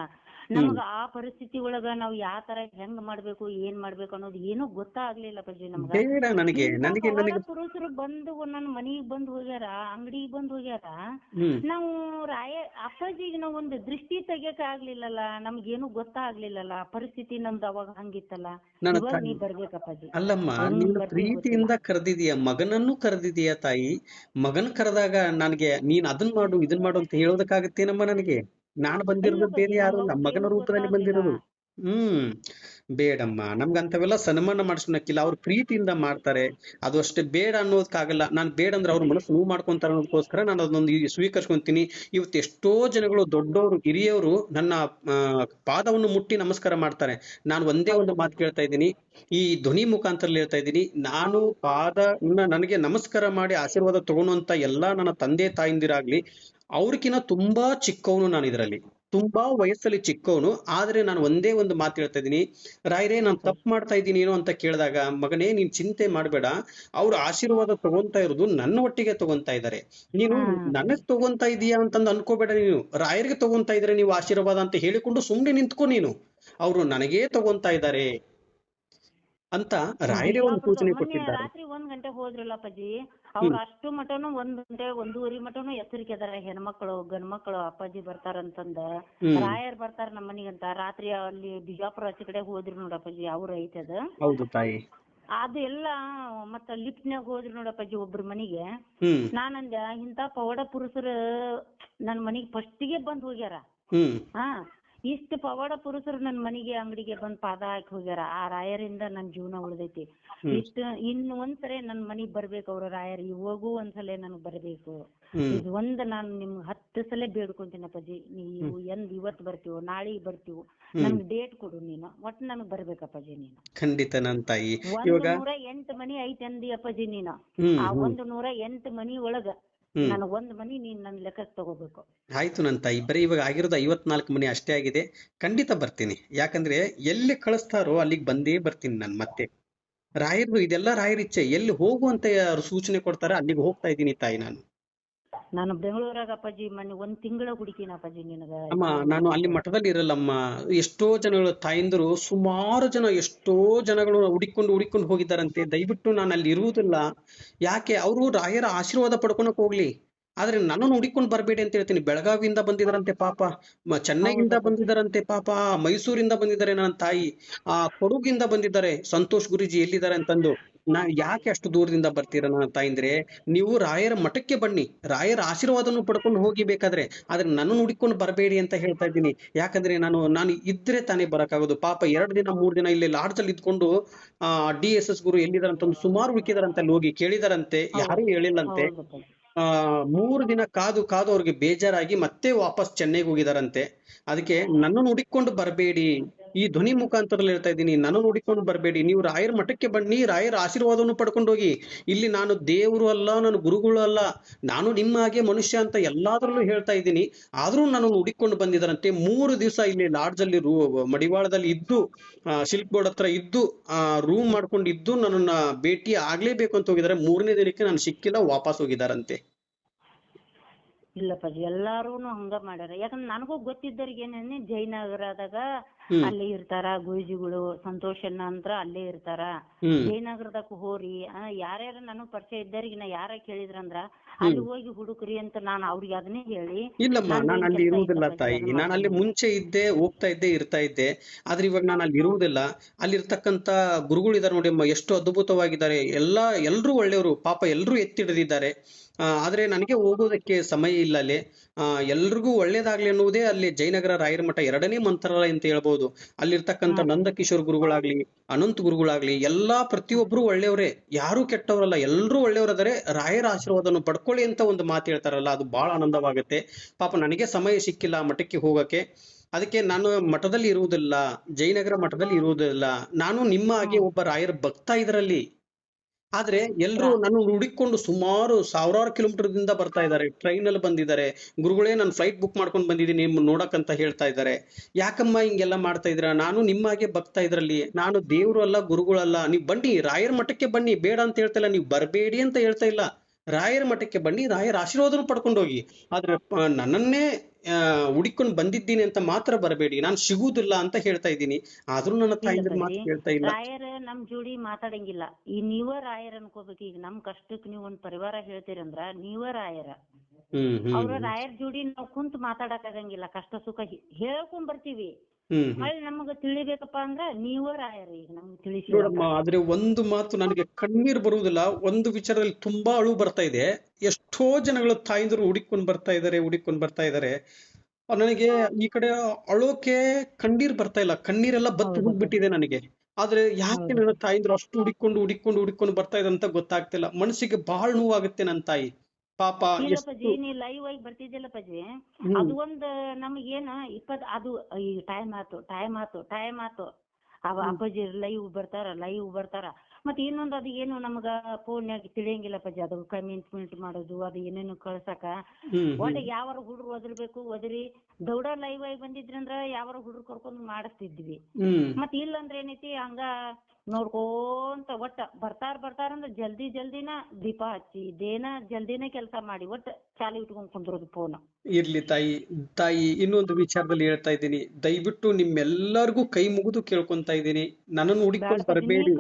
ನಮಗ ಆ ಪರಿಸ್ಥಿತಿ ಒಳಗ ನಾವ್ ಯಾವ ತರ ಹೆಂಗ್ ಮಾಡ್ಬೇಕು ಏನ್ ಮಾಡ್ಬೇಕು ಅನ್ನೋದು ಏನೂ ಗೊತ್ತಾಗ್ಲಿಲ್ಲ ಅಪ್ಪಾಜಿ ನಮ್ಗ. ಬೇಡ ನನಗೆ ನನಗೆ ಪುರುಷರು ಬಂದು ನನ್ನ ಮನಿಗ್ ಬಂದ್ ಹೋಗ್ಯಾರ ಅಂಗಡಿಗ್ ಬಂದ್ ಹೋಗ್ಯಾರ ಹ್ಮ್. ನಾವು ರಾಯ ಅಪ್ಪಾಜಿಗೆ ನಾವು ಒಂದು ದೃಷ್ಟಿ ತೆಗಿಯಕ್ ಆಗ್ಲಿಲ್ಲಲ್ಲ ನಮ್ಗೇನು ಗೊತ್ತಾಗ್ಲಿಲ್ಲಲ್ಲ ಪರಿಸ್ಥಿತಿ ನಮ್ದು ಅವಾಗ ಹಂಗಿತ್ತಲ್ಲ. ನನ್ನ ಇವಾಗ ನೀ ಬರ್ಬೇಕಪ್ಪಾಜಿ ಅಲ್ಲಮ್ಮ ನೀನು ಪ್ರೀತಿಯಿಂದ ಕರೆದಿದೀಯ ಮಗನನ್ನು ಕರೆದಿದೀಯ ತಾಯಿ ಮಗನ್ ಕರೆದಾಗ ನನಗೆ ನೀನ್ ಅದನ್ ಮಾಡು ಇದನ್ ಮಾಡು ಅಂತ ಹೇಳೋದಕ್ಕಾಗತ್ತೇನಮ್ಮ ನನಗೆ? ನಾನು ಬಂದಿರೋದು ಬೇರೆ ಯಾರು? ನಮ್ಮ ಮಗನ ರೂಪದಲ್ಲಿ ಬಂದಿರೋದು. ಹ್ಮ್. ಬೇಡಮ್ಮ ನಮ್ಗೆ ಅಂತವೆಲ್ಲ ಸನ್ಮಾನ ಮಾಡಿಸ್ಕೊಳಕ್ಕಿಲ್ಲ ಅವ್ರ ಪ್ರೀತಿಯಿಂದ ಮಾಡ್ತಾರೆ. ಅದು ಅಷ್ಟೇ ಬೇಡ ಅನ್ನೋದಕ್ಕಾಗಲ್ಲ. ನಾನು ಬೇಡ ಅಂದ್ರೆ ಅವ್ರ ಮನಸ್ಸು ನೋವು ಮಾಡ್ಕೊಂತಾರೆ ಅನ್ನೋದಕ್ಕೋಸ್ಕರ ನಾನು ಅದನ್ನೊಂದು ಸ್ವೀಕರಿಸ್ಕೊಂತೀನಿ. ಇವತ್ತು ಎಷ್ಟೋ ಜನಗಳು ದೊಡ್ಡವರು ಹಿರಿಯವರು ನನ್ನ ಪಾದವನ್ನು ಮುಟ್ಟಿ ನಮಸ್ಕಾರ ಮಾಡ್ತಾರೆ. ನಾನು ಒಂದೇ ಒಂದು ಮಾತು ಕೇಳ್ತಾ ಇದ್ದೀನಿ. ಈ ಧ್ವನಿ ಮುಖಾಂತರ ಹೇಳ್ತಾ ಇದ್ದೀನಿ. ನಾನು ಪಾದ ನನಗೆ ನಮಸ್ಕಾರ ಮಾಡಿ ಆಶೀರ್ವಾದ ತಗೊಳುವಂತ ಎಲ್ಲಾ ನನ್ನ ತಂದೆ ತಾಯಿಂದಿರಾಗ್ಲಿ ಅವ್ರಕಿನ್ನ ತುಂಬಾ ಚಿಕ್ಕವನು ನಾನು ಇದರಲ್ಲಿ. ತುಂಬಾ ವಯಸ್ಸಲ್ಲಿ ಚಿಕ್ಕವನು ಆದ್ರೆ ನಾನು ಒಂದೇ ಒಂದು ಮಾತು ಹೇಳ್ತಾ ಇದ್ದೀನಿ. ರಾಯರೇ ನಾನು ತಪ್ಪು ಮಾಡ್ತಾ ಇದ್ದೀನಿ ಏನೋ ಅಂತ ಕೇಳಿದಾಗ ಮಗನೇ ನೀನ್ ಚಿಂತೆ ಮಾಡಬೇಡ. ಅವ್ರ ಆಶೀರ್ವಾದ ತಗೊಂತಾ ಇರೋದು ನನ್ನ ಒಟ್ಟಿಗೆ ತಗೊಂತಾ ಇದ್ದಾರೆ. ನೀನು. ನನಗ್ ತಗೊಂತಾ ಇದೀಯಾ ಅಂತಂದು ಅನ್ಕೋಬೇಡ ನೀನು. ರಾಯರಿಗೆ ತಗೊಂತಾ ಇದ್ರೆ ನೀವು ಆಶೀರ್ವಾದ ಅಂತ ಹೇಳಿಕೊಂಡು ಸುಮ್ನೆ ನಿಂತ್ಕೊ ನೀನು. ಅವರು ನನಗೇ ತಗೊಂತಾ ಇದ್ದಾರೆ. ಅಂತ ರಾಯರೇ ಒಂದು ಸೂಚನೆ ಕೊಟ್ಟಿದ್ದಾರೆ. ರಾತ್ರಿ ಒಂದ್ ಗಂಟೆ ಹೋದ್ರಲ್ಲ ಅಪ್ಪಾಜಿ ಅವ್ರ ಅಷ್ಟು ಮಟನು ಒಂದ್ ಗಂಟೆ ಒಂದೂವರೆ ಮಟನು ಎಚ್ಚರಿಕೆ ಅದಾರ ಹೆಣ್ಮಕ್ಳು ಗಂಡ್ಮಕ್ಳು ಅಪ್ಪಾಜಿ ಬರ್ತಾರಂತಂದ ಅಂತಂದ. ರಾಯರ್ ಬರ್ತಾರ ನಮ್ಮ ಮನಿಗಂತ ರಾತ್ರಿ ಅಲ್ಲಿ ಬಿಜಾಪುರ ಆಚೆ ಕಡೆ ಹೋದ್ರು ನೋಡಿ ಅಪ್ಪಾಜಿ ಅವ್ರ ಅದ. ಹೌದು ತಾಯಿ. ಅದು ಎಲ್ಲಾ ಮತ್ತ ಲಿಫ್ಟ್ನ್ಯಾಗ ಹೋದ್ರು ನೋಡಪ್ಪಾಜಿ ಒಬ್ರ ಮನಿಗೆ. ನಾನಂದ ಇಂತ ಪವಾಡ ಪುರುಷರು ನನ್ ಮನಿಗ್ ಫಸ್ಟಿಗೆ ಬಂದ್ ಹೋಗ್ಯಾರ. ಹ್ಮ್. ಹಾ. ಇಷ್ಟ ಪವಾಡ ಪುರುಷರು ನನ್ನ ಮನೆಗೆ ಅಂಗಡಿಗೆ ಬಂದ್ ಪಾದ ಹಾಕಿ ಹೋಗ್ಯಾರ. ಆ ರಾಯರಿಂದ ನನ್ನ ಜೀವನ ಉಳ್ದೈತಿ. ಇಷ್ಟ ಇನ್ ಒಂದ್ಸರಿ ನನ್ನ ಮನಿಗ್ ಬರ್ಬೇಕು ಅವ್ರ ರಾಯರ್. ಇವಾಗೂ ಒಂದ್ಸಲ ನನಗ್ ಬರ್ಬೇಕು. ಇದು ಒಂದ್ ನಾನ್ ನಿಮ್ಗ್ ಹತ್ತು ಸಲ ಬೇಡ್ಕೊಂತೀನಿ ಅಪ್ಪಾಜಿ. ನೀವು ಎಂದ್ ಇವತ್ ಬರ್ತೀವೋ ನಾಳಿಗ್ ಬರ್ತೀವೋ ನನ್ಗ್ ಡೇಟ್ ಕೊಡು ನೀನು. ಒಟ್ ನನಗ್ ಬರ್ಬೇಕಪ್ಪಾಜಿ ನೀನು. ಖಂಡಿತ ನನ್ ತಾಯಿ. ಒಂದ್ ನೂರ ಎಂಟ್ ಮನಿ ಐತಿ ಅಂದಿ ಅಪ್ಪಾಜಿ ನೀನು. ಆ ಒಂದ್ ನೂರ ಎಂಟ್ ಮನಿ ಒಳಗ ನನಗ್ ಒಂದ್ ಮನಿ ನೀನ್ ನನ್ ಲೆಕ್ಕಕ್ ತಗೋಬೇಕು. ಆಯ್ತು ನನ್ ತಾಯಿ ಬರೀ ಇವಾಗ ಆಗಿರೋದು ಐವತ್ನಾಲ್ಕು ಮನೆ ಅಷ್ಟೇ ಆಗಿದೆ. ಖಂಡಿತ ಬರ್ತೀನಿ. ಯಾಕಂದ್ರೆ ಎಲ್ಲಿ ಕಳಿಸ್ತಾರೋ ಅಲ್ಲಿಗೆ ಬಂದೇ ಬರ್ತೀನಿ ನಾನು ಮತ್ತೆ. ರಾಯರು ಇದೆಲ್ಲ ರಾಯರ ಇಚ್ಛೆ ಎಲ್ಲಿ ಹೋಗು ಅಂತ ಯಾರು ಸೂಚನೆ ಕೊಡ್ತಾರೆ ಅಲ್ಲಿಗೆ ಹೋಗ್ತಾ ಇದ್ದೀನಿ ತಾಯಿ ನಾನು. ನಾನು ಬೆಂಗಳೂರಾಗ ಅಪ್ಪಾಜಿ ಮೊನ್ನೆ ಒಂದ್ ತಿಂಗಳ ಹುಡುಕಿನ ಅಪ್ಪಾಜಿ ನಿನಗ. ಅಮ್ಮ ನಾನು ಅಲ್ಲಿ ಮಠದಲ್ಲಿ ಇರಲ್ಲಮ್ಮ. ಎಷ್ಟೋ ಜನಗಳು ತಾಯಂದಿರು ಸುಮಾರು ಜನ ಎಷ್ಟೋ ಜನಗಳು ಹುಡಿಕೊಂಡು ಹುಡಿಕೊಂಡು ಹೋಗಿದ್ದಾರಂತೆ. ದಯವಿಟ್ಟು ನಾನು ಅಲ್ಲಿ ಇರುವುದಿಲ್ಲ. ಯಾಕೆ? ಅವರು ರಾಯರ ಆಶೀರ್ವಾದ ಪಡ್ಕೊಳಕ್ ಹೋಗ್ಲಿ. ಆದ್ರೆ ನನ್ನನ್ನು ಹುಡಿಕೊಂಡು ಬರಬೇಡಿ ಅಂತ ಹೇಳ್ತೀನಿ. ಬೆಳಗಾವಿಯಿಂದ ಬಂದಿದಾರಂತೆ ಪಾಪ. ಮ- ಚೆನ್ನೈಯಿಂದ ಬಂದಿದಾರಂತೆ ಪಾಪ. ಮೈಸೂರಿಂದ ಬಂದಿದ್ದಾರೆ ನನ್ನ ತಾಯಿ. ಆ ಕೊಡಗಿಂದ ಬಂದಿದ್ದಾರೆ. ಸಂತೋಷ್ ಗುರುಜಿ ಎಲ್ಲಿದ್ದಾರೆ ಅಂತಂದು. ನಾ ಯಾಕೆ ಅಷ್ಟು ದೂರದಿಂದ ಬರ್ತೀರಾ ನನ್ನ ತಾಯಿಂದ್ರೆ? ನೀವು ರಾಯರ ಮಠಕ್ಕೆ ಬನ್ನಿ. ರಾಯರ ಆಶೀರ್ವಾದವನ್ನು ಪಡ್ಕೊಂಡು ಹೋಗಿ ಬೇಕಾದ್ರೆ. ಆದ್ರೆ ನನ್ನನ್ನು ಹುಡುಕೊಂಡು ಬರಬೇಡಿ ಅಂತ ಹೇಳ್ತಾ ಇದ್ದೀನಿ. ಯಾಕಂದ್ರೆ ನಾನು ನಾನು ಇದ್ರೆ ತಾನೇ ಬರಕ್ಕಾಗೋದು. ಪಾಪ ಎರಡು ದಿನ ಮೂರು ದಿನ ಇಲ್ಲಿ ಲಾಡ್ಜಲ್ಲಿ ಇದ್ಕೊಂಡು ಆ ಡಿ ಎಸ್ ಎಸ್ ಗುರು ಎಲ್ಲಿದಾರಂತ ಸುಮಾರು ಹುಡುಕಿದಾರಂತೆ ಅಲ್ಲಿ ಹೋಗಿ ಕೇಳಿದಾರಂತೆ. ಯಾರು ಹೇಳಿಲ್ಲಂತೆ. ಆ ಮೂರು ದಿನ ಕಾದು ಕಾದು ಅವ್ರಿಗೆ ಬೇಜಾರಾಗಿ ಮತ್ತೆ ವಾಪಸ್ ಚೆನ್ನೈಗೆ ಹೋಗಿದಾರಂತೆ. ಅದಕ್ಕೆ ನನ್ನನ್ನು ಹುಡುಕೊಂಡು ಬರಬೇಡಿ. ಈ ಧ್ವನಿ ಮುಖಾಂತರದಲ್ಲಿ ಹೇಳ್ತಾ ಇದ್ದೀನಿ, ನಾನು ನೋಡಿಕೊಂಡು ಬರಬೇಡಿ, ನೀವು ರಾಯರ ಮಠಕ್ಕೆ ಬನ್ನಿ, ರಾಯರ ಆಶೀರ್ವಾದವನ್ನು ಪಡ್ಕೊಂಡು ಹೋಗಿ. ಇಲ್ಲಿ ನಾನು ದೇವರು ಅಲ್ಲ, ನಾನು ಗುರುಗಳು ಅಲ್ಲ, ನಾನು ನಿಮ್ಮ ಹಾಗೆ ಮನುಷ್ಯ ಅಂತ ಎಲ್ಲಾದ್ರಲ್ಲೂ ಹೇಳ್ತಾ ಇದ್ದೀನಿ. ಆದ್ರೂ ನಾನು ನೋಡಿಕೊಂಡು ಬಂದಿದ್ದಾರಂತೆ, ಮೂರು ದಿವಸ ಇಲ್ಲಿ ಲಾಡ್ಜ್ ಅಲ್ಲಿ ರೂ, ಮಡಿವಾಳದಲ್ಲಿ ಇದ್ದು ಶಿಲ್ಕ್ ಬೋರ್ಡ್ ಹತ್ರ ಇದ್ದು ರೂಮ್ ಮಾಡ್ಕೊಂಡು ಇದ್ದು ನನ್ನನ್ನ ಭೇಟಿ ಆಗ್ಲೇಬೇಕು ಅಂತ ಹೋಗಿದ್ದಾರೆ. ಮೂರನೇ ದಿನಕ್ಕೆ ನಾನು ಸಿಕ್ಕಿಲ್ಲ, ವಾಪಸ್ ಹೋಗಿದಾರಂತೆ ಇಲ್ಲಪ್ಪಾಜಿ ಎಲ್ಲಾರೂನು ಹಂಗ ಮಾಡ್ಯಾರ. ಯಾಕಂದ್ರೆ ನನಗೂ ಗೊತ್ತಿದ್ದವ್ರಿಗೆ ಏನೇನೆ ಜಯನಗರದಾಗ ಅಲ್ಲಿ ಇರ್ತಾರ ಗುರುಜಿಗಳು ಸಂತೋಷಣ್ಣ ಅಂದ್ರ ಅಲ್ಲೇ ಇರ್ತಾರ. ಜಯನಗರದಾಗ ಹೋರಿ ಯಾರ್ಯಾರ ನನಗ್ ಪರಿಚಯ ಇದ್ದವ್ರಿಗೆ ನಾ ಯಾರ ಕೇಳಿದ್ರಂದ್ರ ಅಲ್ಲಿ ಹೋಗಿ ಹುಡುಕ್ರಿ ಅಂತ ನಾನು ಅವ್ರಿಗೆ ಅದನ್ನೇ ಹೇಳಿ. ಇಲ್ಲಮ್ಮ ನಾನು ಅಲ್ಲಿ ಇರುವುದಿಲ್ಲ ತಾಯಿ ನಾನು ಅಲ್ಲಿ ಮುಂಚೆ ಇದ್ದೆ ಹೋಗ್ತಾ ಇದ್ದೆ ಇರ್ತಾ ಇದ್ದೆ. ಆದ್ರೆ ಇವಾಗ ನಾನು ಅಲ್ಲಿ ಇರುವುದಿಲ್ಲ. ಅಲ್ಲಿರ್ತಕ್ಕಂತ ಗುರುಗಳಿದ್ದಾರೆ ನೋಡಿ ಅಮ್ಮ ಎಷ್ಟು ಅದ್ಭುತವಾಗಿದ್ದಾರೆ. ಎಲ್ಲಾ ಎಲ್ರೂ ಒಳ್ಳೆಯವರು ಪಾಪ ಎಲ್ಲರೂ ಎತ್ತಿ ಹಿಡಿದಿದ್ದಾರೆ. ಆ, ಆದ್ರೆ ನನಗೆ ಹೋಗೋದಕ್ಕೆ ಸಮಯ ಇಲ್ಲ ಅಲ್ಲಿ. ಆ, ಎಲ್ರಿಗೂ ಒಳ್ಳೇದಾಗ್ಲಿ ಅನ್ನುವುದೇ ಅಲ್ಲಿ ಜಯನಗರ ರಾಯರ ಮಠ ಎರಡನೇ ಮಂತ್ರಾಲಯ ಅಂತ ಹೇಳ್ಬೋದು. ಅಲ್ಲಿರ್ತಕ್ಕಂಥ ನಂದಕಿಶೋರ್ ಗುರುಗಳಾಗ್ಲಿ ಅನಂತ ಗುರುಗಳಾಗ್ಲಿ ಎಲ್ಲಾ ಪ್ರತಿಯೊಬ್ರು ಒಳ್ಳೆಯವರೇ. ಯಾರು ಕೆಟ್ಟವರಲ್ಲ ಎಲ್ಲರೂ ಒಳ್ಳೆಯವರಾದರೆ ರಾಯರ ಆಶೀರ್ವಾದವನ್ನು ಪಡ್ಕೊಳ್ಳಿ ಅಂತ ಒಂದು ಮಾತು ಹೇಳ್ತಾರಲ್ಲ ಅದು ಬಹಳ ಆನಂದವಾಗುತ್ತೆ. ಪಾಪ ನನಗೆ ಸಮಯ ಸಿಕ್ಕಿಲ್ಲ ಮಠಕ್ಕೆ ಹೋಗಕ್ಕೆ. ಅದಕ್ಕೆ ನಾನು ಮಠದಲ್ಲಿ ಇರುವುದಿಲ್ಲ ಜಯನಗರ ಮಠದಲ್ಲಿ ಇರುವುದಿಲ್ಲ. ನಾನು ನಿಮ್ಮ ಹಾಗೆ ಒಬ್ಬ ರಾಯರ ಭಕ್ತ ಇದರಲ್ಲಿ. ಆದ್ರೆ ಎಲ್ರು ನನ್ನ ಹುಡುಕೊಂಡು ಸುಮಾರು ಸಾವಿರಾರು ಕಿಲೋಮೀಟರ್ ದಿಂದ ಬರ್ತಾ ಇದ್ದಾರೆ. ಟ್ರೈನ್ ಅಲ್ಲಿ ಬಂದಿದ್ದಾರೆ. ಗುರುಗಳೇ ನಾನು ಫ್ಲೈಟ್ ಬುಕ್ ಮಾಡ್ಕೊಂಡು ಬಂದಿದ್ದೀನಿ. ನಿಮ್ ನೋಡಕ್ಕಂತ ಹೇಳ್ತಾ ಇದ್ದಾರೆ. ಯಾಕಮ್ಮ ಹಿಂಗೆಲ್ಲ ಮಾಡ್ತಾ ಇದ್ರ ನಾನು ನಿಮ್ಮ ಹಾಗೆ ಭಕ್ತ ಇದ್ರಲ್ಲಿ. ನಾನು ದೇವ್ರು ಅಲ್ಲ ಗುರುಗಳಲ್ಲ. ನೀವು ಬನ್ನಿ ರಾಯರ ಮಠಕ್ಕೆ ಬನ್ನಿ. ಬೇಡ ಅಂತ ಹೇಳ್ತಾ ಇಲ್ಲ. ನೀವು ಬರಬೇಡಿ ಅಂತ ಹೇಳ್ತಾ ಇಲ್ಲ. ರಾಯರ ಮಠಕ್ಕೆ ಬನ್ನಿ ರಾಯರ ಆಶೀರ್ವಾದನು ಪಡ್ಕೊಂಡು ಹೋಗಿ. ಆದ್ರೆ ನನ್ನನ್ನೇ ಹುಡುಕೊಂಡು ಬಂದಿದ್ದೀನಿ ಅಂತ ಮಾತ್ರ ಬರಬೇಡಿ. ನಾನು ಸಿಗುವುದಿಲ್ಲ ಅಂತ ಹೇಳ್ತಾ ಇದ್ದೀನಿ. ಆದ್ರೂ ನನ್ನ ತಾಯಿ ಮಾತು ಕೇಳ್ತಾ ಇಲ್ಲ. ರಾಯರ ನಮ್ ಜೋಡಿ ಮಾತಾಡಂಗಿಲ್ಲ. ಈ ನೀವ ರಾಯರ್ ಅನ್ಕೋಬೇಕು. ಈಗ ನಮ್ ಕಷ್ಟಕ್ಕೆ ನೀವ್ ಒಂದ್ ಪರಿವಾರ ಹೇಳ್ತೀರಂದ್ರ ನೀವ ರಾಯರ. ಅವ್ರ ರಾಯರ್ ಜೋಡಿ ನಾವ್ ಕುಂತ್ ಮಾತಾಡಕ್ ಆಗಂಗಿಲ್ಲ. ಕಷ್ಟ ಸುಖ ಹೇಳ್ಕೊಂಡ್ ಬರ್ತೀವಿ. ಹೊಳ್ಳಿ ನಮಗ ತಿಳಿಬೇಕಪ್ಪ ಅಂದ್ರ ನೀವ ರಾಯರ್ ಈಗ ನಮ್ಗ್ ತಿಳಿಸಿ ನೋಡಮ್ಮ ಆದ್ರೆ ಒಂದು ಮಾತು ನನಗೆ ಕಣ್ಣೀರ್ ಬರುವುದಿಲ್ಲ. ಒಂದು ವಿಚಾರದಲ್ಲಿ ತುಂಬಾ ಅಳು ಬರ್ತಾ ಇದೆ. ಎಷ್ಟೋ ಜನಗಳು ತಾಯಿಂದರು ಹುಡುಕೊಂಡ್ ಬರ್ತಾ ಇದಾರೆ ಹುಡುಕೊಂಡ್ ಬರ್ತಾ ಇದಾರೆ. ನನಗೆ ಈ ಕಡೆ ಅಳೋಕೆ ಕಣ್ಣೀರ್ ಬರ್ತಾ ಇಲ್ಲ. ಕಣ್ಣೀರೆಲ್ಲ ಬತ್ತು ಹೋಗ್ಬಿಟ್ಟಿದೆ ನನಗೆ. ಆದ್ರೆ ಯಾಕೆ ನನ್ನ ತಾಯಂದಿರು ಅಷ್ಟು ಹುಡುಕೊಂಡು ಹುಡುಕೊಂಡು ಹುಡುಕೊಂಡು ಬರ್ತಾ ಇದೆ ಅಂತ ಗೊತ್ತಾಗ್ತಿಲ್ಲ. ಮನಸ್ಸಿಗೆ ಬಹಳ ನೋವಾಗುತ್ತೆ ನನ್ನ ತಾಯಿ. ಪಾಪ ಇಲ್ಲಪ್ಪಾಜಿ ನೀ ಲೈವ್ ಆಗಿ ಬರ್ತಿದ್ದಿಲ್ಲಪ್ಪಾಜಿ ಅದು ಒಂದ್ ನಮಗೇನ ಇಪ್ಪತ್ ಅದು ಟೈಮ್ ಆತು ಟೈಮ್ ಆತು ಟೈಮ್ ಆತು. ಅವ ಅಪ್ಪಾಜಿ ಲೈವ್ ಬರ್ತಾರ ಲೈವ್ ಬರ್ತಾರ. ಮತ್ ಇನ್ನೊಂದ್ ಅದು ಏನು ನಮಗ ಫೋನ್ಯಾಗ ತಿಳಿಯಂಗಿಲ್ಲ ಅಪ್ಪಾಜಿ ಅದು ಕಮೆಂಟ್ಮೆಂಟ್ ಮಾಡೋದು ಅದು ಏನೇನು ಕಳ್ಸಾಕ. ಒಳ್ಳೆ ಯಾವಾರ ಹುಡ್ರು ಒದರ್ಬೇಕು ಒದರಿ. ದೌಡ ಲೈವ್ ಆಗಿ ಬಂದಿದ್ರಂದ್ರ ಯಾವಾರ ಹುಡ್ರು ಕರ್ಕೊಂಡ್ ಮಾಡಿಸ್ತಿದ್ವಿ. ಮತ್ ಇಲ್ಲಂದ್ರ ಏನೈತಿ ಹಂಗ ನೋಡ್ಕೋಂತ ಒಟ್ಟ ಬರ್ತಾರ ಬರ್ತಾರಂದ್ರ ಜಲ್ದಿ ಜಲ್ದಿನ ದೀಪ ಹಚ್ಚಿ ಇದೇನ ಜಲ್ದಿನ ಕೆಲಸ ಮಾಡಿ ಒಟ್ಟ ಚಾಲು ಇಟ್ಕೊಂಡ್ ಕುಂದ್ರೋದು ಫೋನ್ ಇರ್ಲಿ ತಾಯಿ ತಾಯಿ ಇನ್ನೊಂದು ವಿಚಾರದಲ್ಲಿ ಹೇಳ್ತಾ ಇದ್ದೀನಿ. ದಯವಿಟ್ಟು ನಿಮ್ಮೆಲ್ಲರಿಗೂ ಕೈ ಮುಗಿದು ಕೇಳ್ಕೊಂತ ಇದ್ದೀನಿ. ನನ್ನನ್ನು ಹುಡುಕೊಂಡು ಬರಬೇಡಿ.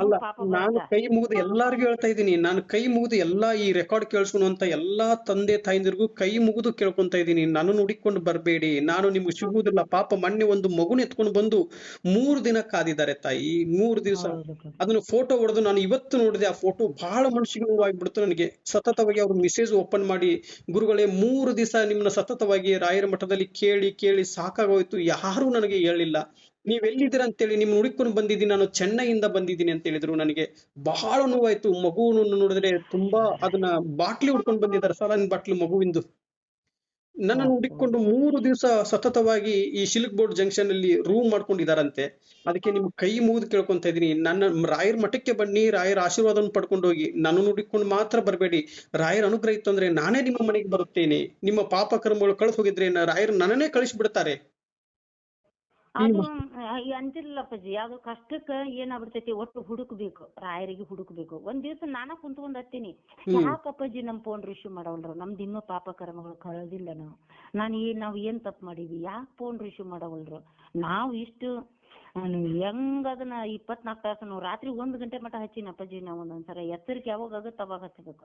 ಅಲ್ಲ ನಾನು ಕೈ ಮುಗಿದು ಎಲ್ಲಾರ್ಗು ಹೇಳ್ತಾ ಇದ್ದೀನಿ. ನಾನು ಕೈ ಮುಗಿದು ಎಲ್ಲಾ ಈ ರೆಕಾರ್ಡ್ ಕೇಳಿಸ್ಕೊಳುವಂತ ಎಲ್ಲಾ ತಂದೆ ತಾಯಿಂದರಿಗೂ ಕೈ ಮುಗಿದು ಕೇಳ್ಕೊಂತ ಇದ್ದೀನಿ. ನನ್ನನ್ನು ಹುಡುಕೊಂಡು ಬರಬೇಡಿ. ನಾನು ನಿಮ್ಗೆ ಸಿಗುವುದಿಲ್ಲ. ಪಾಪ ಮೊನ್ನೆ ಒಂದು ಮಗುನ ಎತ್ಕೊಂಡು ಬಂದು ಮೂರು ದಿನ ಕಾದಿದ್ದಾರೆ ತಾಯಿ. ಮೂರು ದಿವಸ ಅದನ್ನ ಫೋಟೋ ಹೊಡೆದು ನಾನು ಇವತ್ತು ನೋಡಿದೆ. ಆ ಫೋಟೋ ಬಹಳ ಮನಸ್ಸಿಗೆ ನೋವಾಗ್ಬಿಡ್ತು ನನಗೆ. ಸತತವಾಗಿ ಅವ್ರ ಮೆಸೇಜ್ ಓಪನ್ ಮಾಡಿ ಗುರುಗಳೇ ಮೂರು ದಿವಸ ನಿಮ್ಮನ್ನ ಸತತವಾಗಿ ರಾಯರ ಮಠದಲ್ಲಿ ಕೇಳಿ ಕೇಳಿ ಸಾಕಾಗೋಯ್ತು. ಯಾರು ನನಗೆ ಹೇಳಿಲ್ಲ. ನೀವ್ ಎಲ್ಲಿದ್ದೀರಾ ಅಂತೇಳಿ ನಿಮ್ಮ ಹುಡುಕೊಂಡು ಬಂದಿದ್ದೀನಿ. ನಾನು ಚೆನ್ನೈಯಿಂದ ಬಂದಿದ್ದೀನಿ ಅಂತ ಹೇಳಿದ್ರು ನನಗೆ. ಬಹಳ ನೋವಾಯ್ತು. ಮಗುವನ್ನು ನೋಡಿದ್ರೆ ತುಂಬಾ ಅದನ್ನ ಬಾಟ್ಲಿ ಹುಡ್ಕೊಂಡು ಬಂದಿದ್ದಾರೆ. ಸಲಾನ್ ಬಾಟ್ಲಿ ಮಗುವಿಂದು. ನನ್ನನ್ನು ಹುಡುಕಿಕೊಂಡು ಮೂರು ದಿವಸ ಸತತವಾಗಿ ಈ ಶಿಲ್ಕ್ ಬೋರ್ಡ್ ಜಂಕ್ಷನ್ ಅಲ್ಲಿ ರೂಮ್ ಮಾಡ್ಕೊಂಡಿದಾರಂತೆ. ಅದಕ್ಕೆ ನಿಮ್ ಕೈ ಮುಗಿದು ಕೇಳ್ಕೊಂತ ಇದೀನಿ ನನ್ನ ರಾಯರ ಮಠಕ್ಕೆ ಬನ್ನಿ ರಾಯರ ಆಶೀರ್ವಾದವನ್ನು ಪಡ್ಕೊಂಡು ಹೋಗಿ ನನ್ನನ್ನು ಹುಡುಕೊಂಡು ಮಾತ್ರ ಬರಬೇಡಿ. ರಾಯರ ಅನುಗ್ರಹ ಇತ್ತು ಅಂದ್ರೆ ನಾನೇ ನಿಮ್ಮ ಮನೆಗೆ ಬರುತ್ತೇನೆ. ನಿಮ್ಮ ಪಾಪ ಕರ್ಮಗಳು ಕಳ್ಸಿ ಹೋಗಿದ್ರೆ ರಾಯರ್ ನನ್ನನ್ನೇ ಕಳಿಸ್ಬಿಡ್ತಾರೆ. ಅದು ಈ ಅಪ್ಪಾಜಿ ಅದು ಕಷ್ಟಕ್ಕ ಏನಾಗ್ಬಿಡ್ತೈತಿ ಒಟ್ಟು ಹುಡುಕ್ಬೇಕು ರಾಯರಿಗೆ ಹುಡುಕ್ಬೇಕು. ಒಂದ್ ದಿವಸ ನಾನ ಕುಂತ್ಕೊಂಡ್ ಹತ್ತೀನಿ. ಯಾಕಪ್ಪಾಜಿ ನಮ್ ಫೋನ್ ರಿಸೀವ್ ಮಾಡವಲ್ರು? ನಮ್ದು ಇನ್ನೂ ಪಾಪ ಕರ್ಮಗಳು ಕಳೆದಿಲ್ಲ ನಾವು. ನಾನ್ ಏನ್ ನಾವ್ ಏನ್ ತಪ್ಪು ಮಾಡೀವಿ ಯಾಕೆ ಫೋನ್ ರಿಸೀವ್ ಮಾಡವಲ್ರು? ನಾವ್ ಇಷ್ಟು ನಾನು ಹೆಂಗ್ ಅದನ್ನ ಇಪ್ಪತ್ನಾಲ್ಕು ತಾಸು ನಾವು ರಾತ್ರಿ ಒಂದ್ ಗಂಟೆ ಮಟ ಹಚ್ಚಿನ ಅಪ್ಪಾಜಿ ನಾವು ಒಂದೊಂದ್ಸಲ ಎಚ್ಚರಿಕೆ ಯಾವಾಗ ಆಗುತ್ತೆ ಅವಾಗ ಹಚ್ಚಬೇಕು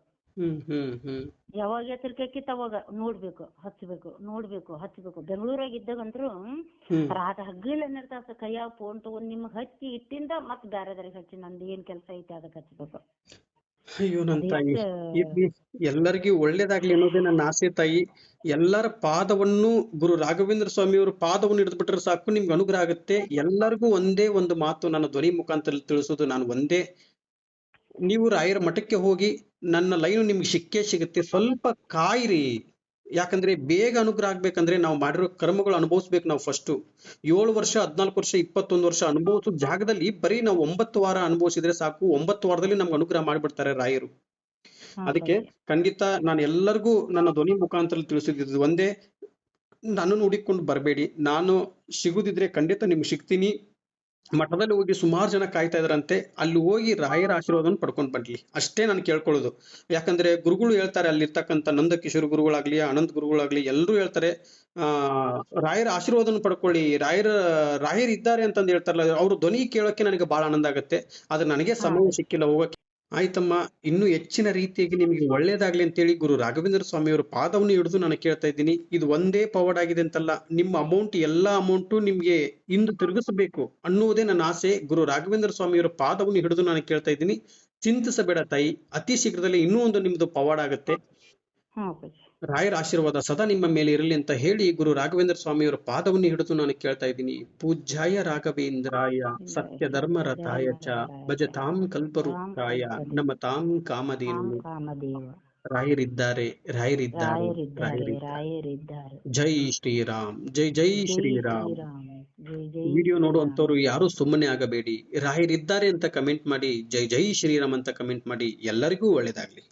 ಯಾವಾಗ ಎಚ್ಚರಿಕೆ ಆಕಿತ್ತು ಅವಾಗ ನೋಡ್ಬೇಕು ಹಚ್ಚಬೇಕು ನೋಡ್ಬೇಕು ಹಚ್ಚಬೇಕು ಬೆಂಗಳೂರಾಗ ಇದ್ದಾಗಂತ್ರು ರಾತ್ರಿ ಹನ್ನೆರಡು ತಾಸು ಕೈಯಾಗ ಫೋನ್ ತಗೊಂಡ್ ನಿಮ್ಗ್ ಹಚ್ಚಿ ಇಟ್ಟಿಂದ ಮತ್ತ್ ಬ್ಯಾರೆದಾರಿಗೆ ಹಚ್ಚಿ ನಂದು ಏನ್ ಕೆಲ್ಸ ಐತಿ ಅದಕ್ಕೆ ಹಚ್ಬೇಕು. ಅಯ್ಯೋ ನನ್ನ ತಾಯಿ. ಇದು ಎಲ್ಲರಿಗೂ ಒಳ್ಳೇದಾಗ್ಲಿ ಅನ್ನೋದೇ ನನ್ನ ಆಸೆ ತಾಯಿ. ಎಲ್ಲರ ಪಾದವನ್ನು ಗುರು ರಾಘವೇಂದ್ರ ಸ್ವಾಮಿಯವರು ಪಾದವನ್ನು ಹಿಡಿದ್ಬಿಟ್ರೆ ಸಾಕು ನಿಮ್ಗೆ ಅನುಗ್ರಹ ಆಗುತ್ತೆ. ಎಲ್ಲರಿಗೂ ಒಂದೇ ಒಂದು ಮಾತು ನನ್ನ ಧ್ವನಿ ಮುಖಾಂತರ ತಿಳಿಸೋದು ನಾನು ಒಂದೇ. ನೀವು ರಾಯರ ಮಠಕ್ಕೆ ಹೋಗಿ ನನ್ನ ಲೈನು ನಿಮ್ಗೆ ಸಿಕ್ಕೇ ಸಿಗುತ್ತೆ. ಸ್ವಲ್ಪ ಕಾಯಿರಿ. ಯಾಕಂದ್ರೆ ಬೇಗ ಅನುಗ್ರಹ ಆಗ್ಬೇಕಂದ್ರೆ ನಾವು ಮಾಡಿರೋ ಕರ್ಮಗಳು ಅನುಭವಿಸ್ಬೇಕು ನಾವು ಫಸ್ಟ್ ಏಳು ವರ್ಷ ಹದ್ನಾಲ್ಕು ವರ್ಷ ಇಪ್ಪತ್ತೊಂದು ವರ್ಷ ಅನುಭವಿಸೋ ಜಾಗದಲ್ಲಿ ಬರೀ ನಾವು ಒಂಬತ್ತು ವಾರ ಅನುಭವಿಸಿದ್ರೆ ಸಾಕು ಒಂಬತ್ತು ವಾರದಲ್ಲಿ ನಮ್ಗೆ ಅನುಗ್ರಹ ಮಾಡಿಬಿಡ್ತಾರೆ ರಾಯರು. ಅದಕ್ಕೆ ಖಂಡಿತ ನಾನು ಎಲ್ಲರಿಗೂ ನನ್ನ ಧ್ವನಿ ಮುಖಾಂತರ ತಿಳಿಸಿದ್ದು ಒಂದೇ ನನ್ನನ್ನು ಹುಡುಕೊಂಡು ಬರಬೇಡಿ. ನಾನು ಸಿಗುದಿದ್ರೆ ಖಂಡಿತ ನಿಮ್ಗೆ ಸಿಗ್ತೀನಿ. ಮಠದಲ್ಲಿ ಹೋಗಿ ಸುಮಾರು ಜನ ಕಾಯ್ತಾ ಇದಾರಂತೆ ಅಲ್ಲಿ ಹೋಗಿ ರಾಯರ ಆಶೀರ್ವಾದವನ್ನು ಪಡ್ಕೊಂಡು ಬರ್ಲಿ ಅಷ್ಟೇ ನಾನು ಕೇಳ್ಕೊಳ್ಳೋದು. ಯಾಕಂದ್ರೆ ಗುರುಗಳು ಹೇಳ್ತಾರೆ ಅಲ್ಲಿರ್ತಕ್ಕಂಥ ನಂದಕಿಶೋರ್ ಗುರುಗಳಾಗ್ಲಿ ಅನಂತ್ ಗುರುಗಳಾಗ್ಲಿ ಎಲ್ಲರೂ ಹೇಳ್ತಾರೆ ಆ ರಾಯರ ಆಶೀರ್ವಾದವನ್ನು ಪಡ್ಕೊಳ್ಳಿ. ರಾಯರ ರಾಯರ್ ಇದ್ದಾರೆ ಅಂತಂದು ಹೇಳ್ತಾರಲ್ಲ ಅವ್ರ ಧ್ವನಿ ಕೇಳೋಕೆ ನನಗೆ ಬಹಳ ಆನಂದ ಆಗುತ್ತೆ. ಆದ್ರೆ ನನಗೆ ಸಮಯ ಸಿಕ್ಕಿಲ್ಲ ಹೋಗಕ್ಕೆ ಆಯ್ತಮ್ಮ, ಇನ್ನು ಹೆಚ್ಚಿನ ರೀತಿಯಾಗಿ ನಿಮಗೆ ಒಳ್ಳೇದಾಗ್ಲಿ ಅಂತೇಳಿ ಗುರು ರಾಘವೇಂದ್ರ ಸ್ವಾಮಿಯವರು ಪಾದವನ್ನು ಹಿಡಿದು ನಾನು ಕೇಳ್ತಾ ಇದ್ದೀನಿ. ಇದು ಒಂದೇ ಪವಾಡ್ ಆಗಿದೆ ಅಂತಲ್ಲ, ನಿಮ್ಮ ಅಮೌಂಟ್ ಎಲ್ಲಾ ಅಮೌಂಟು ನಿಮ್ಗೆ ಇಂದು ತಿರುಗಿಸಬೇಕು ಅನ್ನುವುದೇ ನನ್ನ ಆಸೆ. ಗುರು ರಾಘವೇಂದ್ರ ಸ್ವಾಮಿಯವರ ಪಾದವನ್ನು ಹಿಡಿದು ನಾನು ಕೇಳ್ತಾ ಇದ್ದೀನಿ. ಚಿಂತಿಸಬೇಡ ತಾಯಿ, ಅತಿ ಶೀಘ್ರದಲ್ಲಿ ಇನ್ನೂ ಒಂದು ನಿಮ್ದು ಪವಾಡ ಆಗುತ್ತೆ. ರಾಯರ ಆಶೀರ್ವಾದ ಸದಾ ನಿಮ್ಮ ಮೇಲೆ ಇರಲಿ ಅಂತ ಹೇಳಿ ಗುರು ರಾಘವೇಂದ್ರ ಸ್ವಾಮಿಯವರ ಪಾದವನ್ನು ಹಿಡಿದು ನಾನು ಕೇಳ್ತಾ ಇದ್ದೀನಿ. ಪೂಜ್ಯಾಯ ರಾಘವೇಂದ್ರಾಯ ಸತ್ಯ ಧರ್ಮ ರಥಾಯ ಚ ಭಜ ತಾಂ ನಮತಾಂ ನಮ್ಮ ತಾಂ ಕಾಮದೇವ ರಾಯರಿದ್ದಾರೆ ರಾಯರಿದ್ದಾರೆ ರಾಯರಿದ್ದಾರೆ. ಜೈ ಶ್ರೀರಾಮ್, ಜೈ ಜೈ ಶ್ರೀರಾಮ್. ವಿಡಿಯೋ ನೋಡುವಂತವ್ರು ಯಾರು ಸುಮ್ಮನೆ ಆಗಬೇಡಿ. ರಾಯರಿದ್ದಾರೆ ಅಂತ ಕಮೆಂಟ್ ಮಾಡಿ, ಜೈ ಜೈ ಶ್ರೀರಾಮ್ ಅಂತ ಕಮೆಂಟ್ ಮಾಡಿ ಎಲ್ಲರಿಗೂ ಒಳ್ಳೇದಾಗ್ಲಿ.